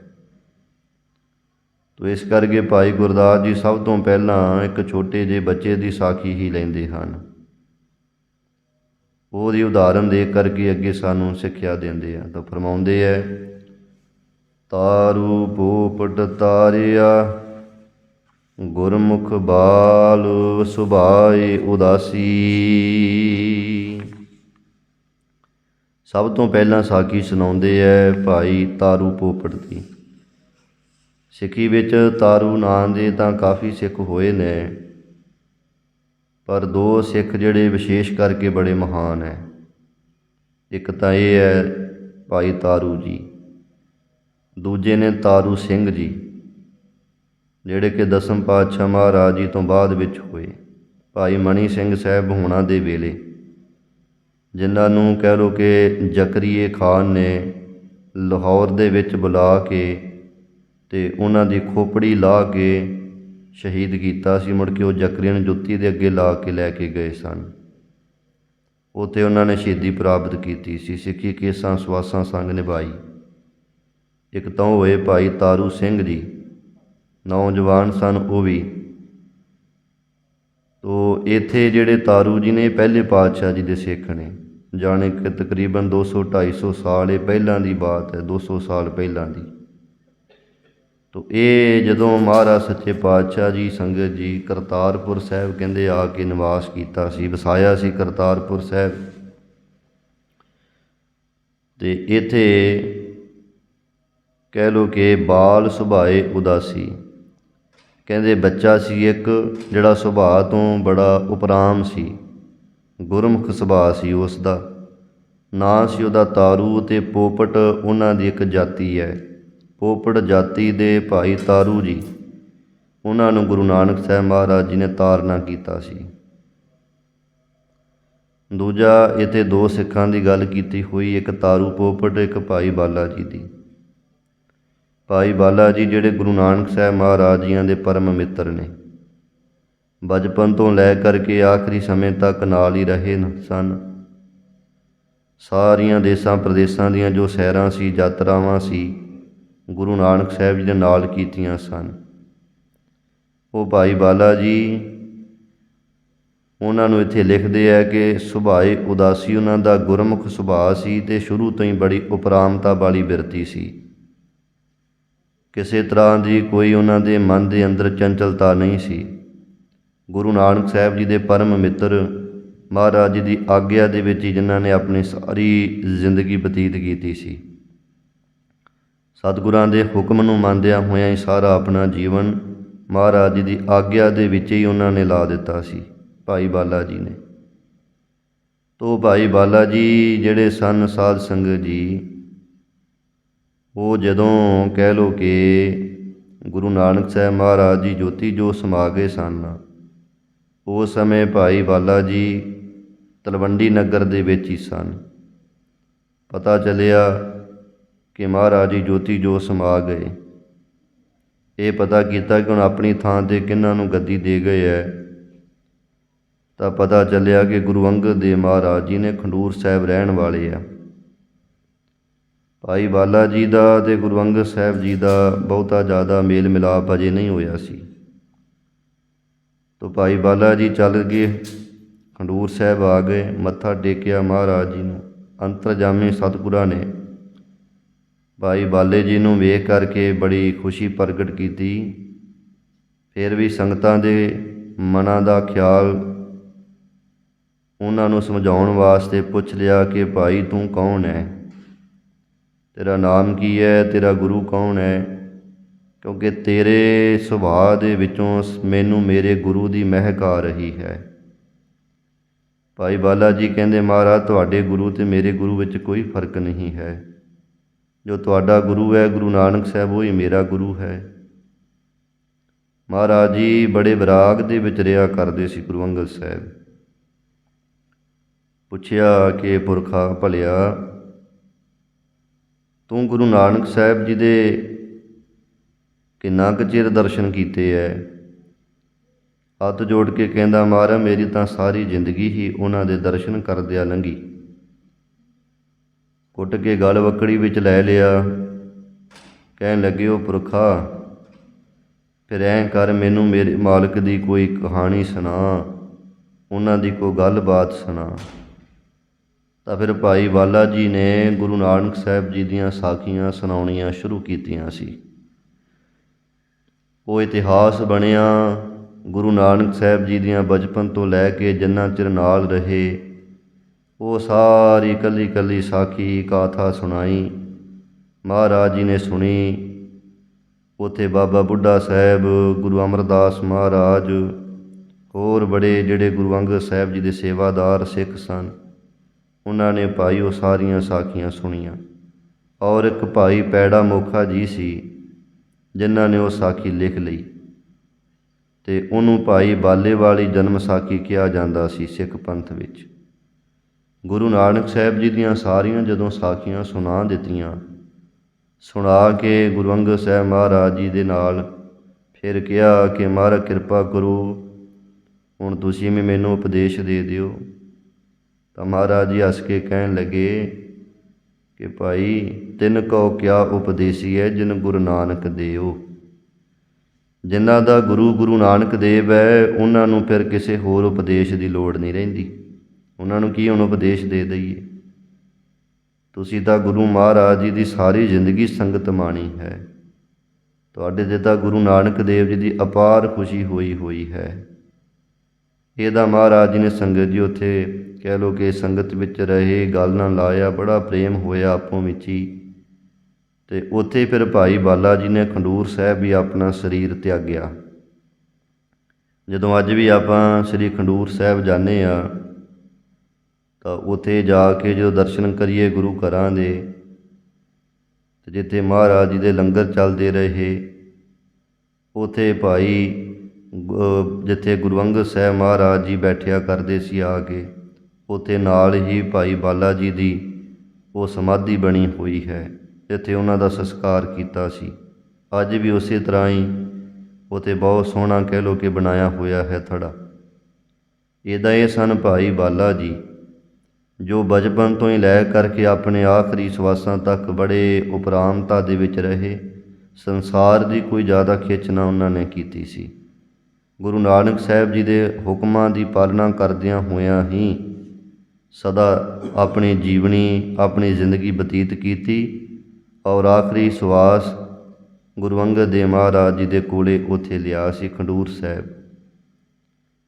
ਤੋ ਇਸ ਕਰਕੇ ਭਾਈ ਗੁਰਦਾਸ ਜੀ ਸਭ ਤੋਂ ਪਹਿਲਾਂ ਇੱਕ ਛੋਟੇ ਜਿਹੇ ਬੱਚੇ ਦੀ ਸਾਖੀ ਹੀ ਲੈਂਦੇ ਹਨ। ਉਹਦੀ ਉਦਾਹਰਨ ਦੇ ਕਰਕੇ ਅੱਗੇ ਸਾਨੂੰ ਸਿੱਖਿਆ ਦਿੰਦੇ ਆ। ਤਾਂ ਫਰਮਾਉਂਦੇ ਐ ਤਾਰੂ ਪੋਪਟ ਤਾਰਿਆ। ਗੁਰਮੁਖ ਬਾਲ ਸੁਭਾਏ ਉਦਾਸੀ। ਸਭ ਤੋਂ ਪਹਿਲਾਂ ਸਾਖੀ ਸੁਣਾਉਂਦੇ ਐ ਭਾਈ ਤਾਰੂ ਪੋਪਟ ਦੀ। ਸਿੱਖੀ ਵਿੱਚ ਤਾਰੂ ਨਾਂ ਦੇ ਤਾਂ ਕਾਫੀ ਸਿੱਖ ਹੋਏ ਨੇ, ਪਰ ਦੋ ਸਿੱਖ ਜਿਹੜੇ ਵਿਸ਼ੇਸ਼ ਕਰਕੇ ਬੜੇ ਮਹਾਨ ਹੈ ਇੱਕ ਤਾਂ ਇਹ ਹੈ ਭਾਈ ਤਾਰੂ ਜੀ। ਦੂਜੇ ਨੇ ਤਾਰੂ ਸਿੰਘ ਜੀ, ਜਿਹੜੇ ਕਿ ਦਸਮ ਪਾਤਸ਼ਾਹ ਮਹਾਰਾਜ ਜੀ ਤੋਂ ਬਾਅਦ ਵਿੱਚ ਹੋਏ। ਭਾਈ ਮਣੀ ਸਿੰਘ ਸਾਹਿਬ ਹੋਣਾ ਦੇ ਵੇਲੇ, ਜਿਨ੍ਹਾਂ ਨੂੰ ਕਹਿ ਲੋ ਕਿ ਜ਼ਕਰੀਏ ਖਾਨ ਨੇ ਲਾਹੌਰ ਦੇ ਵਿੱਚ ਬੁਲਾ ਕੇ ਤੇ ਉਹਨਾਂ ਦੀ ਖੋਪੜੀ ਲਾ ਕੇ ਸ਼ਹੀਦ ਕੀਤਾ ਸੀ, ਮੁੜ ਕੇ ਉਹ ਜ਼ਕਰੀਆ ਨੂੰ ਜੁੱਤੀ ਦੇ ਅੱਗੇ ਲਾ ਕੇ ਲੈ ਕੇ ਗਏ ਸਨ। ਉਤੇ ਉਹਨਾਂ ਨੇ ਸ਼ਹੀਦੀ ਪ੍ਰਾਪਤ ਕੀਤੀ ਸੀ, ਸਿੱਖੀ ਕੇਸਾਂ ਸਵਾਸਾਂ ਸੰਗ ਨਿਭਾਈ। ਇੱਕ ਤਾਂ ਹੋਏ ਭਾਈ ਤਾਰੂ ਸਿੰਘ ਜੀ, ਨੌਜਵਾਨ ਸਨ ਉਹ ਵੀ। ਤੋ ਇੱਥੇ ਜਿਹੜੇ ਤਾਰੂ ਜੀ ਨੇ ਪਹਿਲੇ ਪਾਤਸ਼ਾਹ ਜੀ ਦੇ ਸਿੱਖ ਨੇ, ਜਾਣੇ ਕਿ ਤਕਰੀਬਨ 200 250 ਸਾਲ ਇਹ ਪਹਿਲਾਂ ਦੀ ਬਾਤ ਹੈ 200 ਸਾਲ ਪਹਿਲਾਂ ਦੀ। ਤੋ ਇਹ ਜਦੋਂ ਮਹਾਰਾਜ ਸੱਚੇ ਪਾਤਸ਼ਾਹ ਜੀ, ਸੰਗਤ ਜੀ ਕਰਤਾਰਪੁਰ ਸਾਹਿਬ ਕਹਿੰਦੇ ਆ ਕੇ ਨਿਵਾਸ ਕੀਤਾ ਸੀ, ਵਸਾਇਆ ਸੀ ਕਰਤਾਰਪੁਰ ਸਾਹਿਬ। ਤੇ ਇੱਥੇ ਕਹਿ ਲੋ ਕਿ ਬਾਲ ਸੁਭਾਏ ਉਦਾਸੀ। ਕਹਿੰਦੇ ਬੱਚਾ ਸੀ ਇੱਕ, ਜਿਹੜਾ ਸੁਭਾਅ ਤੋਂ ਬੜਾ ਉਪਰਾਮ ਸੀ। ਗੁਰਮੁਖ ਸੁਭਾਅ ਸੀ ਉਸ ਦਾ ਨਾਂ ਸੀ ਉਹਦਾ ਤਾਰੂ ਤੇ ਪੋਪਟ ਉਹਨਾਂ ਦੀ ਇੱਕ ਜਾਤੀ ਹੈ। ਪੋਪੜ ਜਾਤੀ ਦੇ ਭਾਈ ਤਾਰੂ ਜੀ। ਉਹਨਾਂ ਨੂੰ ਗੁਰੂ ਨਾਨਕ ਸਾਹਿਬ ਮਹਾਰਾਜ ਜੀ ਨੇ ਤਾਰਨਾ ਕੀਤਾ ਸੀ। ਦੂਜਾ, ਇਥੇ ਦੋ ਸਿੱਖਾਂ ਦੀ ਗੱਲ ਕੀਤੀ ਹੋਈ, ਇੱਕ ਤਾਰੂ ਪੋਪਟ, ਇੱਕ ਭਾਈ ਬਾਲਾ ਜੀ ਦੀ। ਭਾਈ ਬਾਲਾ ਜੀ ਜਿਹੜੇ ਗੁਰੂ ਨਾਨਕ ਸਾਹਿਬ ਮਹਾਰਾਜ ਜੀਆਂ ਦੇ ਪਰਮ ਮਿੱਤਰ ਨੇ, ਬਚਪਨ ਤੋਂ ਲੈ ਕਰਕੇ ਆਖਰੀ ਸਮੇਂ ਤੱਕ ਨਾਲ ਹੀ ਰਹੇ ਸਨ। ਸਾਰੀਆਂ ਦੇਸਾਂ ਪ੍ਰਦੇਸਾਂ ਦੀਆਂ ਜੋ ਸੈਰਾਂ ਸੀ, ਯਾਤਰਾਵਾਂ ਸੀ, ਗੁਰੂ ਨਾਨਕ ਸਾਹਿਬ ਜੀ ਦੇ ਨਾਲ ਕੀਤੀਆਂ ਸਨ। ਉਹ ਭਾਈ ਬਾਲਾ ਜੀ ਉਹਨਾਂ ਨੂੰ ਇੱਥੇ ਲਿਖਦੇ ਆ ਕਿ ਸੁਭਾਏ ਉਦਾਸੀ ਉਹਨਾਂ ਦਾ ਗੁਰਮੁਖ ਸੁਭਾਅ ਸੀ ਤੇ ਸ਼ੁਰੂ ਤੋਂ ਹੀ ਬੜੀ ਉਪਰਾਮਤਾ ਵਾਲੀ ਬਿਰਤੀ ਸੀ। ਕਿਸੇ ਤਰ੍ਹਾਂ ਦੀ ਕੋਈ ਉਹਨਾਂ ਦੇ ਮਨ ਦੇ ਅੰਦਰ ਚੰਚਲਤਾ ਨਹੀਂ ਸੀ। ਗੁਰੂ ਨਾਨਕ ਸਾਹਿਬ ਜੀ ਦੇ ਪਰਮ ਮਿੱਤਰ ਮਹਾਰਾਜ ਜੀ ਦੀ ਆਗਿਆ ਦੇ ਵਿੱਚ ਹੀ ਜਿਨ੍ਹਾਂ ਨੇ ਆਪਣੀ ਸਾਰੀ ਜ਼ਿੰਦਗੀ ਬਤੀਤ ਕੀਤੀ ਸੀ। ਸਤਿਗੁਰਾਂ ਦੇ ਹੁਕਮ ਨੂੰ ਮੰਨਦਿਆਂ ਹੋਇਆਂ ਹੀ ਸਾਰਾ ਆਪਣਾ ਜੀਵਨ ਮਹਾਰਾਜ ਜੀ ਦੀ ਆਗਿਆ ਦੇ ਵਿੱਚ ਹੀ ਉਹਨਾਂ ਨੇ ਲਾ ਦਿੱਤਾ ਸੀ, ਭਾਈ ਬਾਲਾ ਜੀ ਨੇ। ਤੋ ਭਾਈ ਬਾਲਾ ਜੀ, ਜਿਹੜੇ ਸਨ ਸਾਧ ਸੰਗਤ ਜੀ ਉਹ ਜਦੋਂ ਕਹਿ ਲੋ ਕਿ ਗੁਰੂ ਨਾਨਕ ਸਾਹਿਬ ਮਹਾਰਾਜ ਜੀ ਜੋਤੀ ਜੋ ਸਮਾ ਗਏ ਸਨ ਉਸ ਸਮੇਂ ਭਾਈ ਬਾਲਾ ਜੀ ਤਲਵੰਡੀ ਨਗਰ ਦੇ ਵਿੱਚ ਹੀ ਸਨ। ਪਤਾ ਚੱਲਿਆ ਕਿ ਮਹਾਰਾਜ ਜੀ ਜੋਤੀ ਜੋ ਸਮਾ ਗਏ। ਇਹ ਪਤਾ ਕੀਤਾ ਕਿ ਹੁਣ ਆਪਣੀ ਥਾਂ ਤੇ ਕਿਹਨਾਂ ਨੂੰ ਗੱਦੀ ਦੇ ਗਏ ਹੈ ਤਾਂ ਪਤਾ ਚੱਲਿਆ ਕਿ ਗੁਰੂ ਅੰਗਦ ਦੇਵ ਮਹਾਰਾਜ ਜੀ ਨੇ ਖੰਡੂਰ ਸਾਹਿਬ ਰਹਿਣ ਵਾਲੇ ਆ। ਭਾਈ ਬਾਲਾ ਜੀ ਦਾ ਤੇ ਗੁਰੂ ਅੰਗਦ ਸਾਹਿਬ ਜੀ ਦਾ ਬਹੁਤਾ ਜ਼ਿਆਦਾ ਮੇਲ ਮਿਲਾਪ ਅਜੇ ਨਹੀਂ ਹੋਇਆ ਸੀ। ਤੋ ਭਾਈ ਬਾਲਾ ਜੀ ਚੱਲ ਗਏ, ਖੰਡੂਰ ਸਾਹਿਬ ਆ ਗਏ, ਮੱਥਾ ਟੇਕਿਆ ਮਹਾਰਾਜ ਜੀ ਨੂੰ, ਅੰਤਰਜਾਮੀ ਸਤਿਗੁਰਾਂ ਨੇ। ਭਾਈ ਬਾਲੇ ਜੀ ਨੂੰ ਵੇਖ ਕਰਕੇ ਬੜੀ ਖੁਸ਼ੀ ਪ੍ਰਗਟ ਕੀਤੀ। ਫਿਰ ਵੀ ਸੰਗਤਾਂ ਦੇ ਮਨਾਂ ਦਾ ਖਿਆਲ ਉਹਨਾਂ ਨੂੰ ਸਮਝਾਉਣ ਵਾਸਤੇ ਪੁੱਛ ਲਿਆ ਕਿ ਭਾਈ ਤੂੰ ਕੌਣ ਹੈ? ਤੇਰਾ ਨਾਮ ਕੀ ਹੈ? ਤੇਰਾ ਗੁਰੂ ਕੌਣ ਹੈ? ਕਿਉਂਕਿ ਤੇਰੇ ਸੁਭਾਅ ਦੇ ਵਿੱਚੋਂ ਸ- ਮੈਨੂੰ ਮੇਰੇ ਗੁਰੂ ਦੀ ਮਹਿਕ ਆ ਰਹੀ ਹੈ। ਭਾਈ ਬਾਲਾ ਜੀ ਕਹਿੰਦੇ, ਮਹਾਰਾਜ, ਤੁਹਾਡੇ ਗੁਰੂ ਤੇ ਮੇਰੇ ਗੁਰੂ ਵਿੱਚ ਕੋਈ ਫ਼ਰਕ ਨਹੀਂ ਹੈ। ਜੋ ਤੁਹਾਡਾ ਗੁਰੂ ਹੈ, ਗੁਰੂ ਨਾਨਕ ਸਾਹਿਬ, ਉਹ ਹੀ ਮੇਰਾ ਗੁਰੂ ਹੈ। ਮਹਾਰਾਜ ਜੀ ਬੜੇ ਵਿਰਾਗ ਦੇ ਵਿੱਚ ਰਿਹਾ ਕਰਦੇ ਸੀ ਗੁਰੂ ਅੰਗਦ ਸਾਹਿਬ। ਪੁੱਛਿਆ ਕਿ ਪੁਰਖਾ ਭਲਿਆ ਤੂੰ ਗੁਰੂ ਨਾਨਕ ਸਾਹਿਬ ਜੀ ਦੇ ਕਿੰਨਾ ਕੁ ਚਿਰ ਦਰਸ਼ਨ ਕੀਤੇ ਐ? ਹੱਥ ਜੋੜ ਕੇ ਕਹਿੰਦਾ ਮਹਾਰਾਜ ਮੇਰੀ ਤਾਂ ਸਾਰੀ ਜ਼ਿੰਦਗੀ ਹੀ ਉਹਨਾਂ ਦੇ ਦਰਸ਼ਨ ਕਰਦਿਆਂ ਲੰਘੀ। ਕੁੱਟ ਕੇ ਗਲ ਵਕੜੀ ਵਿੱਚ ਲੈ ਲਿਆ। ਕਹਿਣ ਲੱਗੇ, ਉਹ ਪੁਰਖਾ, ਫਿਰ ਐਂ ਕਰ, ਮੈਨੂੰ ਮੇਰੇ ਮਾਲਕ ਦੀ ਕੋਈ ਕਹਾਣੀ ਸੁਣਾ, ਉਹਨਾਂ ਦੀ ਕੋਈ ਗੱਲਬਾਤ ਸੁਣਾ। ਤਾਂ ਫਿਰ ਭਾਈ ਬਾਲਾ ਜੀ ਨੇ ਗੁਰੂ ਨਾਨਕ ਸਾਹਿਬ ਜੀ ਦੀਆਂ ਸਾਖੀਆਂ ਸੁਣਾਉਣੀਆਂ ਸ਼ੁਰੂ ਕੀਤੀਆਂ ਸੀ। ਉਹ ਇਤਿਹਾਸ ਬਣਿਆ, ਗੁਰੂ ਨਾਨਕ ਸਾਹਿਬ ਜੀ ਦੀਆਂ ਬਚਪਨ ਤੋਂ ਲੈ ਕੇ ਜਿੰਨਾ ਚਿਰ ਨਾਲ ਰਹੇ, ਉਹ ਸਾਰੀ ਕੱਲੀ ਕੱਲੀ ਸਾਖੀ ਕਾਥਾ ਸੁਣਾਈ, ਮਹਾਰਾਜ ਜੀ ਨੇ ਸੁਣੀ। ਉਥੇ ਬਾਬਾ ਬੁੱਢਾ ਸਾਹਿਬ, ਗੁਰੂ ਅਮਰਦਾਸ ਮਹਾਰਾਜ, ਹੋਰ ਬੜੇ ਜਿਹੜੇ ਗੁਰੂ ਅੰਗਦ ਸਾਹਿਬ ਜੀ ਦੇ ਸੇਵਾਦਾਰ ਸਿੱਖ ਸਨ। ਉਹਨਾਂ ਨੇ ਭਾਈ ਉਹ ਸਾਰੀਆਂ ਸਾਖੀਆਂ ਸੁਣੀਆਂ। ਔਰ ਇੱਕ ਭਾਈ ਪੈੜਾ ਮੋਖਾ ਜੀ ਸੀ, ਜਿਨ੍ਹਾਂ ਨੇ ਉਹ ਸਾਖੀ ਲਿਖ ਲਈ। ਤੇ ਉਹਨੂੰ ਭਾਈ ਬਾਲੇ ਵਾਲੀ ਜਨਮ ਸਾਖੀ ਕਿਹਾ ਜਾਂਦਾ ਸੀ ਸਿੱਖ ਪੰਥ ਵਿੱਚ। ਗੁਰੂ ਨਾਨਕ ਸਾਹਿਬ ਜੀ ਦੀਆਂ ਸਾਰੀਆਂ ਜਦੋਂ ਸਾਖੀਆਂ ਸੁਣਾ ਦਿੱਤੀਆਂ, ਸੁਣਾ ਕੇ ਗੁਰੂ ਅੰਗਦ ਸਾਹਿਬ ਮਹਾਰਾਜ ਜੀ ਦੇ ਨਾਲ ਫਿਰ ਕਿਹਾ ਕਿ, ਮਹਾਰਾਜ ਕਿਰਪਾ ਕਰੋ, ਹੁਣ ਤੁਸੀਂ ਵੀ ਮੈਨੂੰ ਉਪਦੇਸ਼ ਦੇ ਦਿਓ। ਤਾਂ ਮਹਾਰਾਜ ਜੀ ਹੱਸ ਕੇ ਕਹਿਣ ਲੱਗੇ ਕਿ ਭਾਈ, ਤਿੰਨ ਕੋ ਕਿਆ ਉਪਦੇਸੀ ਹੈ ਜਿਨ ਗੁਰੂ ਨਾਨਕ ਦੇਓ? ਜਿਨ੍ਹਾਂ ਦਾ ਗੁਰੂ ਗੁਰੂ ਨਾਨਕ ਦੇਵ ਹੈ, ਉਹਨਾਂ ਨੂੰ ਫਿਰ ਕਿਸੇ ਹੋਰ ਉਪਦੇਸ਼ ਦੀ ਲੋੜ ਨਹੀਂ ਰਹਿੰਦੀ। ਉਹਨਾਂ ਨੂੰ ਕੀ ਹੁਣ ਉਪਦੇਸ਼ ਦੇ ਦਈਏ? ਤੁਸੀਂ ਤਾਂ ਗੁਰੂ ਮਹਾਰਾਜ ਜੀ ਦੀ ਸਾਰੀ ਜ਼ਿੰਦਗੀ ਸੰਗਤ ਮਾਣੀ ਹੈ। ਤੁਹਾਡੇ ਤੇ ਤਾਂ ਗੁਰੂ ਨਾਨਕ ਦੇਵ ਜੀ ਦੀ ਅਪਾਰ ਖੁਸ਼ੀ ਹੋਈ ਹੋਈ ਹੈ। ਇਹਦਾ ਮਹਾਰਾਜ ਜੀ ਨੇ ਸੰਗਤ ਜੀ ਉੱਥੇ ਕਹਿ ਲੋ ਕਿ ਸੰਗਤ ਵਿੱਚ ਰਹੇ, ਗੱਲ ਨਾਲ ਲਾਇਆ, ਬੜਾ ਪ੍ਰੇਮ ਹੋਇਆ ਆਪੋ ਵਿੱਚ ਹੀ। ਤੇ ਉੱਥੇ ਫਿਰ ਭਾਈ ਬਾਲਾ ਜੀ ਨੇ ਖੰਡੂਰ ਸਾਹਿਬ ਵੀ ਆਪਣਾ ਸਰੀਰ ਤਿਆਗਿਆ। ਜਦੋਂ ਅੱਜ ਵੀ ਆਪਾਂ ਸ੍ਰੀ ਖੰਡੂਰ ਸਾਹਿਬ ਜਾਂਦੇ ਆ ਤਾਂ ਉੱਥੇ ਜਾ ਕੇ ਜਦੋਂ ਦਰਸ਼ਨ ਕਰੀਏ ਗੁਰੂ ਘਰਾਂ ਦੇ, ਤੇ ਜਿੱਥੇ ਮਹਾਰਾਜ ਜੀ ਦੇ ਲੰਗਰ ਚੱਲਦੇ ਰਹੇ, ਉਥੇ ਭਾਈ ਜਿੱਥੇ ਗੁਰੂ ਅੰਗਦ ਸਾਹਿਬ ਮਹਾਰਾਜ ਜੀ ਬੈਠਿਆ ਕਰਦੇ ਸੀ ਆ ਕੇ, ਉੱਥੇ ਨਾਲ ਹੀ ਭਾਈ ਬਾਲਾ ਜੀ ਦੀ ਉਹ ਸਮਾਧੀ ਬਣੀ ਹੋਈ ਹੈ, ਜਿੱਥੇ ਉਹਨਾਂ ਦਾ ਸੰਸਕਾਰ ਕੀਤਾ ਸੀ। ਅੱਜ ਵੀ ਉਸੇ ਤਰ੍ਹਾਂ ਹੀ ਉਥੇ ਬਹੁਤ ਸੋਹਣਾ ਕਹਿ ਲੋ ਕਿ ਬਣਾਇਆ ਹੋਇਆ ਹੈ ਥੜਾ। ਇਹਦਾ ਇਹ ਸਨ ਭਾਈ ਬਾਲਾ ਜੀ, ਜੋ ਬਚਪਨ ਤੋਂ ਹੀ ਲੈ ਕਰਕੇ ਆਪਣੇ ਆਖਰੀ ਸਵਾਸਾਂ ਤੱਕ ਬੜੇ ਉਪਰਾਮਤਾ ਦੇ ਵਿੱਚ ਰਹੇ, ਸੰਸਾਰ ਦੀ ਕੋਈ ਜ਼ਿਆਦਾ ਖਿੱਚ ਉਹਨਾਂ ਨੇ ਕੀਤੀ ਸੀ। ਗੁਰੂ ਨਾਨਕ ਸਾਹਿਬ ਜੀ ਦੇ ਹੁਕਮਾਂ ਦੀ ਪਾਲਣਾ ਕਰਦਿਆਂ ਹੋਇਆਂ ਹੀ ਸਦਾ ਆਪਣੀ ਜੀਵਨੀ, ਆਪਣੀ ਜ਼ਿੰਦਗੀ ਬਤੀਤ ਕੀਤੀ ਔਰ ਆਖਰੀ ਸਵਾਸ ਗੁਰੂ ਅੰਗਦ ਦੇਵ ਮਹਾਰਾਜ ਜੀ ਦੇ ਕੋਲੇ ਉੱਥੇ ਲਿਆ ਸੀ ਖੰਡੂਰ ਸਾਹਿਬ।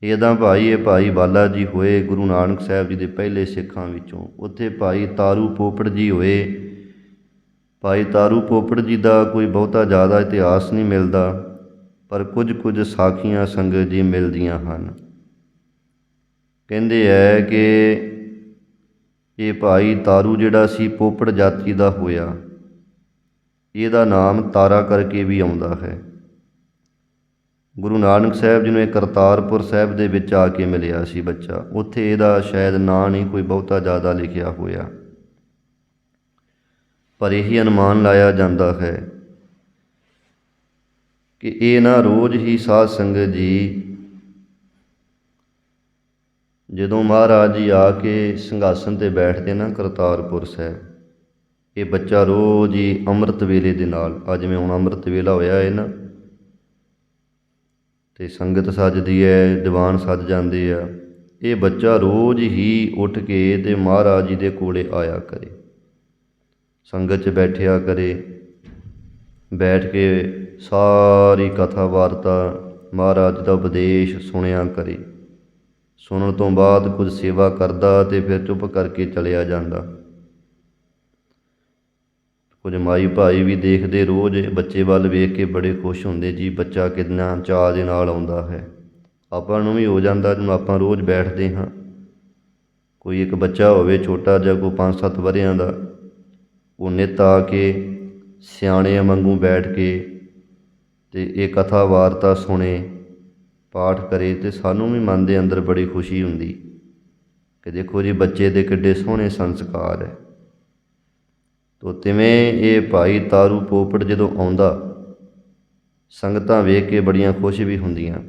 ਇਹਦਾ ਭਾਈ ਇਹ ਭਾਈ ਬਾਲਾ ਜੀ ਹੋਏ ਗੁਰੂ ਨਾਨਕ ਸਾਹਿਬ ਜੀ ਦੇ ਪਹਿਲੇ ਸਿੱਖਾਂ ਵਿੱਚੋਂ। ਉੱਥੇ ਭਾਈ ਤਾਰੂ ਪੋਪੜ ਜੀ ਹੋਏ। ਭਾਈ ਤਾਰੂ ਪੋਪੜ ਜੀ ਦਾ ਕੋਈ ਬਹੁਤਾ ਜ਼ਿਆਦਾ ਇਤਿਹਾਸ ਨਹੀਂ ਮਿਲਦਾ। ਪਰ ਕੁਝ ਕੁਝ ਸਾਖੀਆਂ ਸੰਗਤ ਜੀ ਮਿਲਦੀਆਂ ਹਨ। ਕਹਿੰਦੇ ਹੈ ਕਿ ਇਹ ਭਾਈ ਤਾਰੂ ਜਿਹੜਾ ਸੀ ਪੋਪੜ ਜਾਤੀ ਦਾ ਹੋਇਆ, ਇਹਦਾ ਨਾਮ ਤਾਰਾ ਕਰਕੇ ਵੀ ਆਉਂਦਾ ਹੈ। ਗੁਰੂ ਨਾਨਕ ਸਾਹਿਬ ਜੀ ਨੂੰ ਇਹ ਕਰਤਾਰਪੁਰ ਸਾਹਿਬ ਦੇ ਵਿੱਚ ਆ ਕੇ ਮਿਲਿਆ ਸੀ ਬੱਚਾ। ਉੱਥੇ ਇਹਦਾ ਸ਼ਾਇਦ ਨਾਂ ਨਹੀਂ, ਕੋਈ ਬਹੁਤਾ ਜ਼ਿਆਦਾ ਲਿਖਿਆ ਹੋਇਆ। ਪਰ ਇਹੀ ਅਨੁਮਾਨ ਲਾਇਆ ਜਾਂਦਾ ਹੈ ਕਿ ਇਹ ਨਾ ਰੋਜ਼ ਹੀ ਸਾਧ ਸੰਗਤ ਜੀ ਜਦੋਂ ਮਹਾਰਾਜ ਜੀ ਆ ਕੇ ਸਿੰਘਾਸਨ ਤੇ ਬੈਠਦੇ ਨਾ ਕਰਤਾਰਪੁਰ ਸਾਹਿਬ, ਇਹ ਬੱਚਾ ਰੋਜ਼ ਹੀ ਅੰਮ੍ਰਿਤ ਵੇਲੇ ਦੇ ਨਾਲ ਅੱਜ ਜਿਵੇਂ ਹੁਣ ਅੰਮ੍ਰਿਤ ਵੇਲਾ ਹੋਇਆ ਹੈ ਨਾ, ਤੇ ਸੰਗਤ ਸੱਜਦੀ ਹੈ ਦੀਵਾਨ ਸੱਜ ਜਾਂਦੇ ਆ, ਇਹ ਬੱਚਾ ਰੋਜ਼ ਹੀ ਉੱਠ ਕੇ ਤੇ ਮਹਾਰਾਜ ਜੀ ਦੇ ਕੋਲੇ ਆਇਆ ਕਰੇ, ਸੰਗਤ 'ਚ ਬੈਠਿਆ ਕਰੇ, ਬੈਠ ਕੇ ਸਾਰੀ ਕਥਾ ਵਾਰਤਾ ਮਹਾਰਾਜ ਦਾ ਉਪਦੇਸ਼ ਸੁਣਿਆ ਕਰੇ। ਸੁਣਨ ਤੋਂ ਬਾਅਦ ਕੁਝ ਸੇਵਾ ਕਰਦਾ ਤੇ ਫਿਰ ਚੁੱਪ ਕਰਕੇ ਚਲਿਆ ਜਾਂਦਾ। ਕੁਝ ਮਾਈ ਭਾਈ ਵੀ ਦੇਖਦੇ ਰੋਜ਼ ਬੱਚੇ ਵੱਲ ਵੇਖ ਕੇ ਬੜੇ ਖੁਸ਼ ਹੁੰਦੇ, ਜੀ ਬੱਚਾ ਕਿੰਨਾ ਚਾਅ ਦੇ ਨਾਲ ਆਉਂਦਾ ਹੈ। ਆਪਾਂ ਨੂੰ ਵੀ ਹੋ ਜਾਂਦਾ ਜਦੋਂ ਆਪਾਂ ਰੋਜ਼ ਬੈਠਦੇ ਹਾਂ। ਕੋਈ ਇੱਕ ਬੱਚਾ ਹੋਵੇ ਛੋਟਾ ਜਿਹਾ ਕੋਈ 5-7 ਵਰਿਆਂ ਦਾ, ਉਹ ਨਿੱਤ ਆ ਕੇ ਸਿਆਣਿਆਂ ਵਾਂਗੂ ਬੈਠ ਕੇ ਤੇ ਇਹ ਕਥਾ ਵਾਰਤਾ ਸੁਣੇ, ਪਾਠ ਕਰੇ ਤੇ ਸਾਨੂੰ ਵੀ ਮਨ ਦੇ ਅੰਦਰ ਬੜੀ ਖੁਸ਼ੀ ਹੁੰਦੀ। ਕਿ ਦੇਖੋ ਜੀ, ਬੱਚੇ ਦੇ ਕਿੱਡੇ ਸੋਹਣੇ ਸੰਸਕਾਰ ਹੈ ਤੋ ਤਿਵੇਂ ਇਹ ਭਾਈ ਤਾਰੂ ਪੋਪੜ ਜਦੋਂ ਆਉਂਦਾ, ਸੰਗਤਾਂ ਵੇਖ ਕੇ ਬੜੀਆਂ ਖੁਸ਼ ਵੀ ਹੁੰਦੀਆਂ।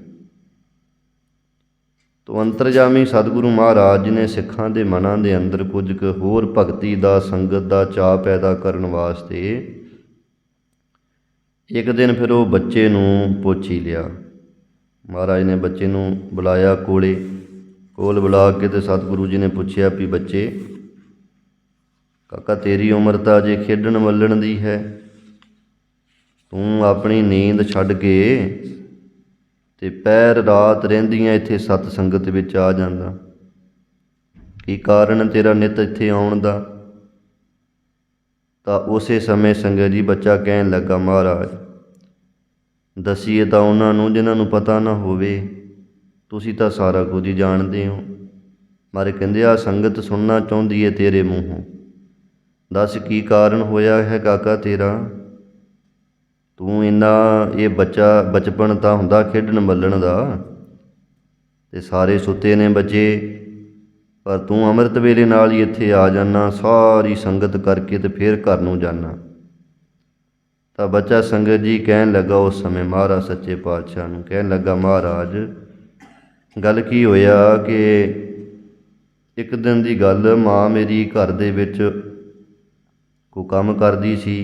ਤੋ ਅੰਤਰਜਾਮੀ ਸਤਿਗੁਰੂ ਮਹਾਰਾਜ ਜੀ ਨੇ ਸਿੱਖਾਂ ਦੇ ਮਨਾਂ ਦੇ ਅੰਦਰ ਕੁਝ ਕੁ ਹੋਰ ਭਗਤੀ ਦਾ, ਸੰਗਤ ਦਾ ਚਾਅ ਪੈਦਾ ਕਰਨ ਵਾਸਤੇ ਇੱਕ ਦਿਨ ਫਿਰ ਉਹ ਬੱਚੇ ਨੂੰ ਪੁੱਛ ਹੀ ਲਿਆ। ਮਹਾਰਾਜ ਨੇ ਬੱਚੇ ਨੂੰ ਬੁਲਾਇਆ ਕੋਲੇ। ਕੋਲ ਬੁਲਾ ਕੇ ਤੇ ਸਤਿਗੁਰੂ ਜੀ ਨੇ ਪੁੱਛਿਆ ਵੀ ਬੱਚੇ, ਕਾਕਾ ਤੇਰੀ ਉਮਰ ਤਾਂ ਅਜੇ ਖੇਡਣ ਮੱਲਣ ਦੀ ਹੈ। ਤੂੰ ਆਪਣੀ ਨੀਂਦ ਛੱਡ ਕੇ ਤੇ ਪੈਰ ਰਾਤ ਰਹਿੰਦੀਆਂ ਇੱਥੇ ਸਤ ਸੰਗਤ ਵਿੱਚ ਆ ਜਾਂਦਾ। ਕੀ ਕਾਰਨ ਤੇਰਾ ਨਿਤ ਇੱਥੇ ਆਉਣ ਦਾ? ਤਾਂ ਉਸੇ ਸਮੇਂ ਸੰਗਤ ਜੀ ਬੱਚਾ ਕਹਿਣ ਲੱਗਾ, ਮਹਾਰਾਜ, ਦਸੀਏ ਤਾਂ ਉਹਨਾਂ ਨੂੰ ਜਿਨ੍ਹਾਂ ਨੂੰ ਪਤਾ ਨਾ ਹੋਵੇ, ਤੁਸੀਂ ਤਾਂ ਸਾਰਾ ਕੁਝ ਹੀ ਜਾਣਦੇ ਹੋ। ਮਾਰੇ ਕਹਿੰਦੇ ਆ ਸੰਗਤ ਸੁਣਨਾ ਚਾਹੁੰਦੀ ਏ ਤੇਰੇ ਮੂੰਹੋਂ। ਦੱਸ ਕੀ ਕਾਰਨ ਹੋਇਆ ਹੈ ਕਾਕਾ ਤੇਰਾ? ਤੂੰ ਇੰਨਾ ਇਹ ਬੱਚਾ ਬਚਪਨ ਤਾਂ ਹੁੰਦਾ ਖੇਡਣ ਮੱਲਣ ਦਾ ਤੇ ਸਾਰੇ ਸੁੱਤੇ ਨੇ ਬੱਚੇ। ਪਰ ਤੂੰ ਅੰਮ੍ਰਿਤ ਵੇਲੇ ਨਾਲ ਹੀ ਇੱਥੇ ਆ ਜਾਣਾ ਸਾਰੀ ਸੰਗਤ ਕਰਕੇ ਤੇ ਫੇਰ ਘਰ ਨੂੰ ਜਾਣਾ ਤਾਂ ਬੱਚਾ ਸੰਗਤ ਜੀ ਕਹਿਣ ਲੱਗਾ ਉਸ ਸਮੇਂ ਮਹਾਰਾਜ ਸੱਚੇ ਪਾਤਸ਼ਾਹ ਨੂੰ, ਕਹਿਣ ਲੱਗਾ, ਮਹਾਰਾਜ, ਗੱਲ ਕੀ ਹੋਇਆ ਕਿ ਇੱਕ ਦਿਨ ਦੀ ਗੱਲ ਮਾਂ ਮੇਰੀ ਘਰ ਦੇ ਵਿੱਚ ਕੋ ਕੰਮ ਕਰਦੀ ਸੀ,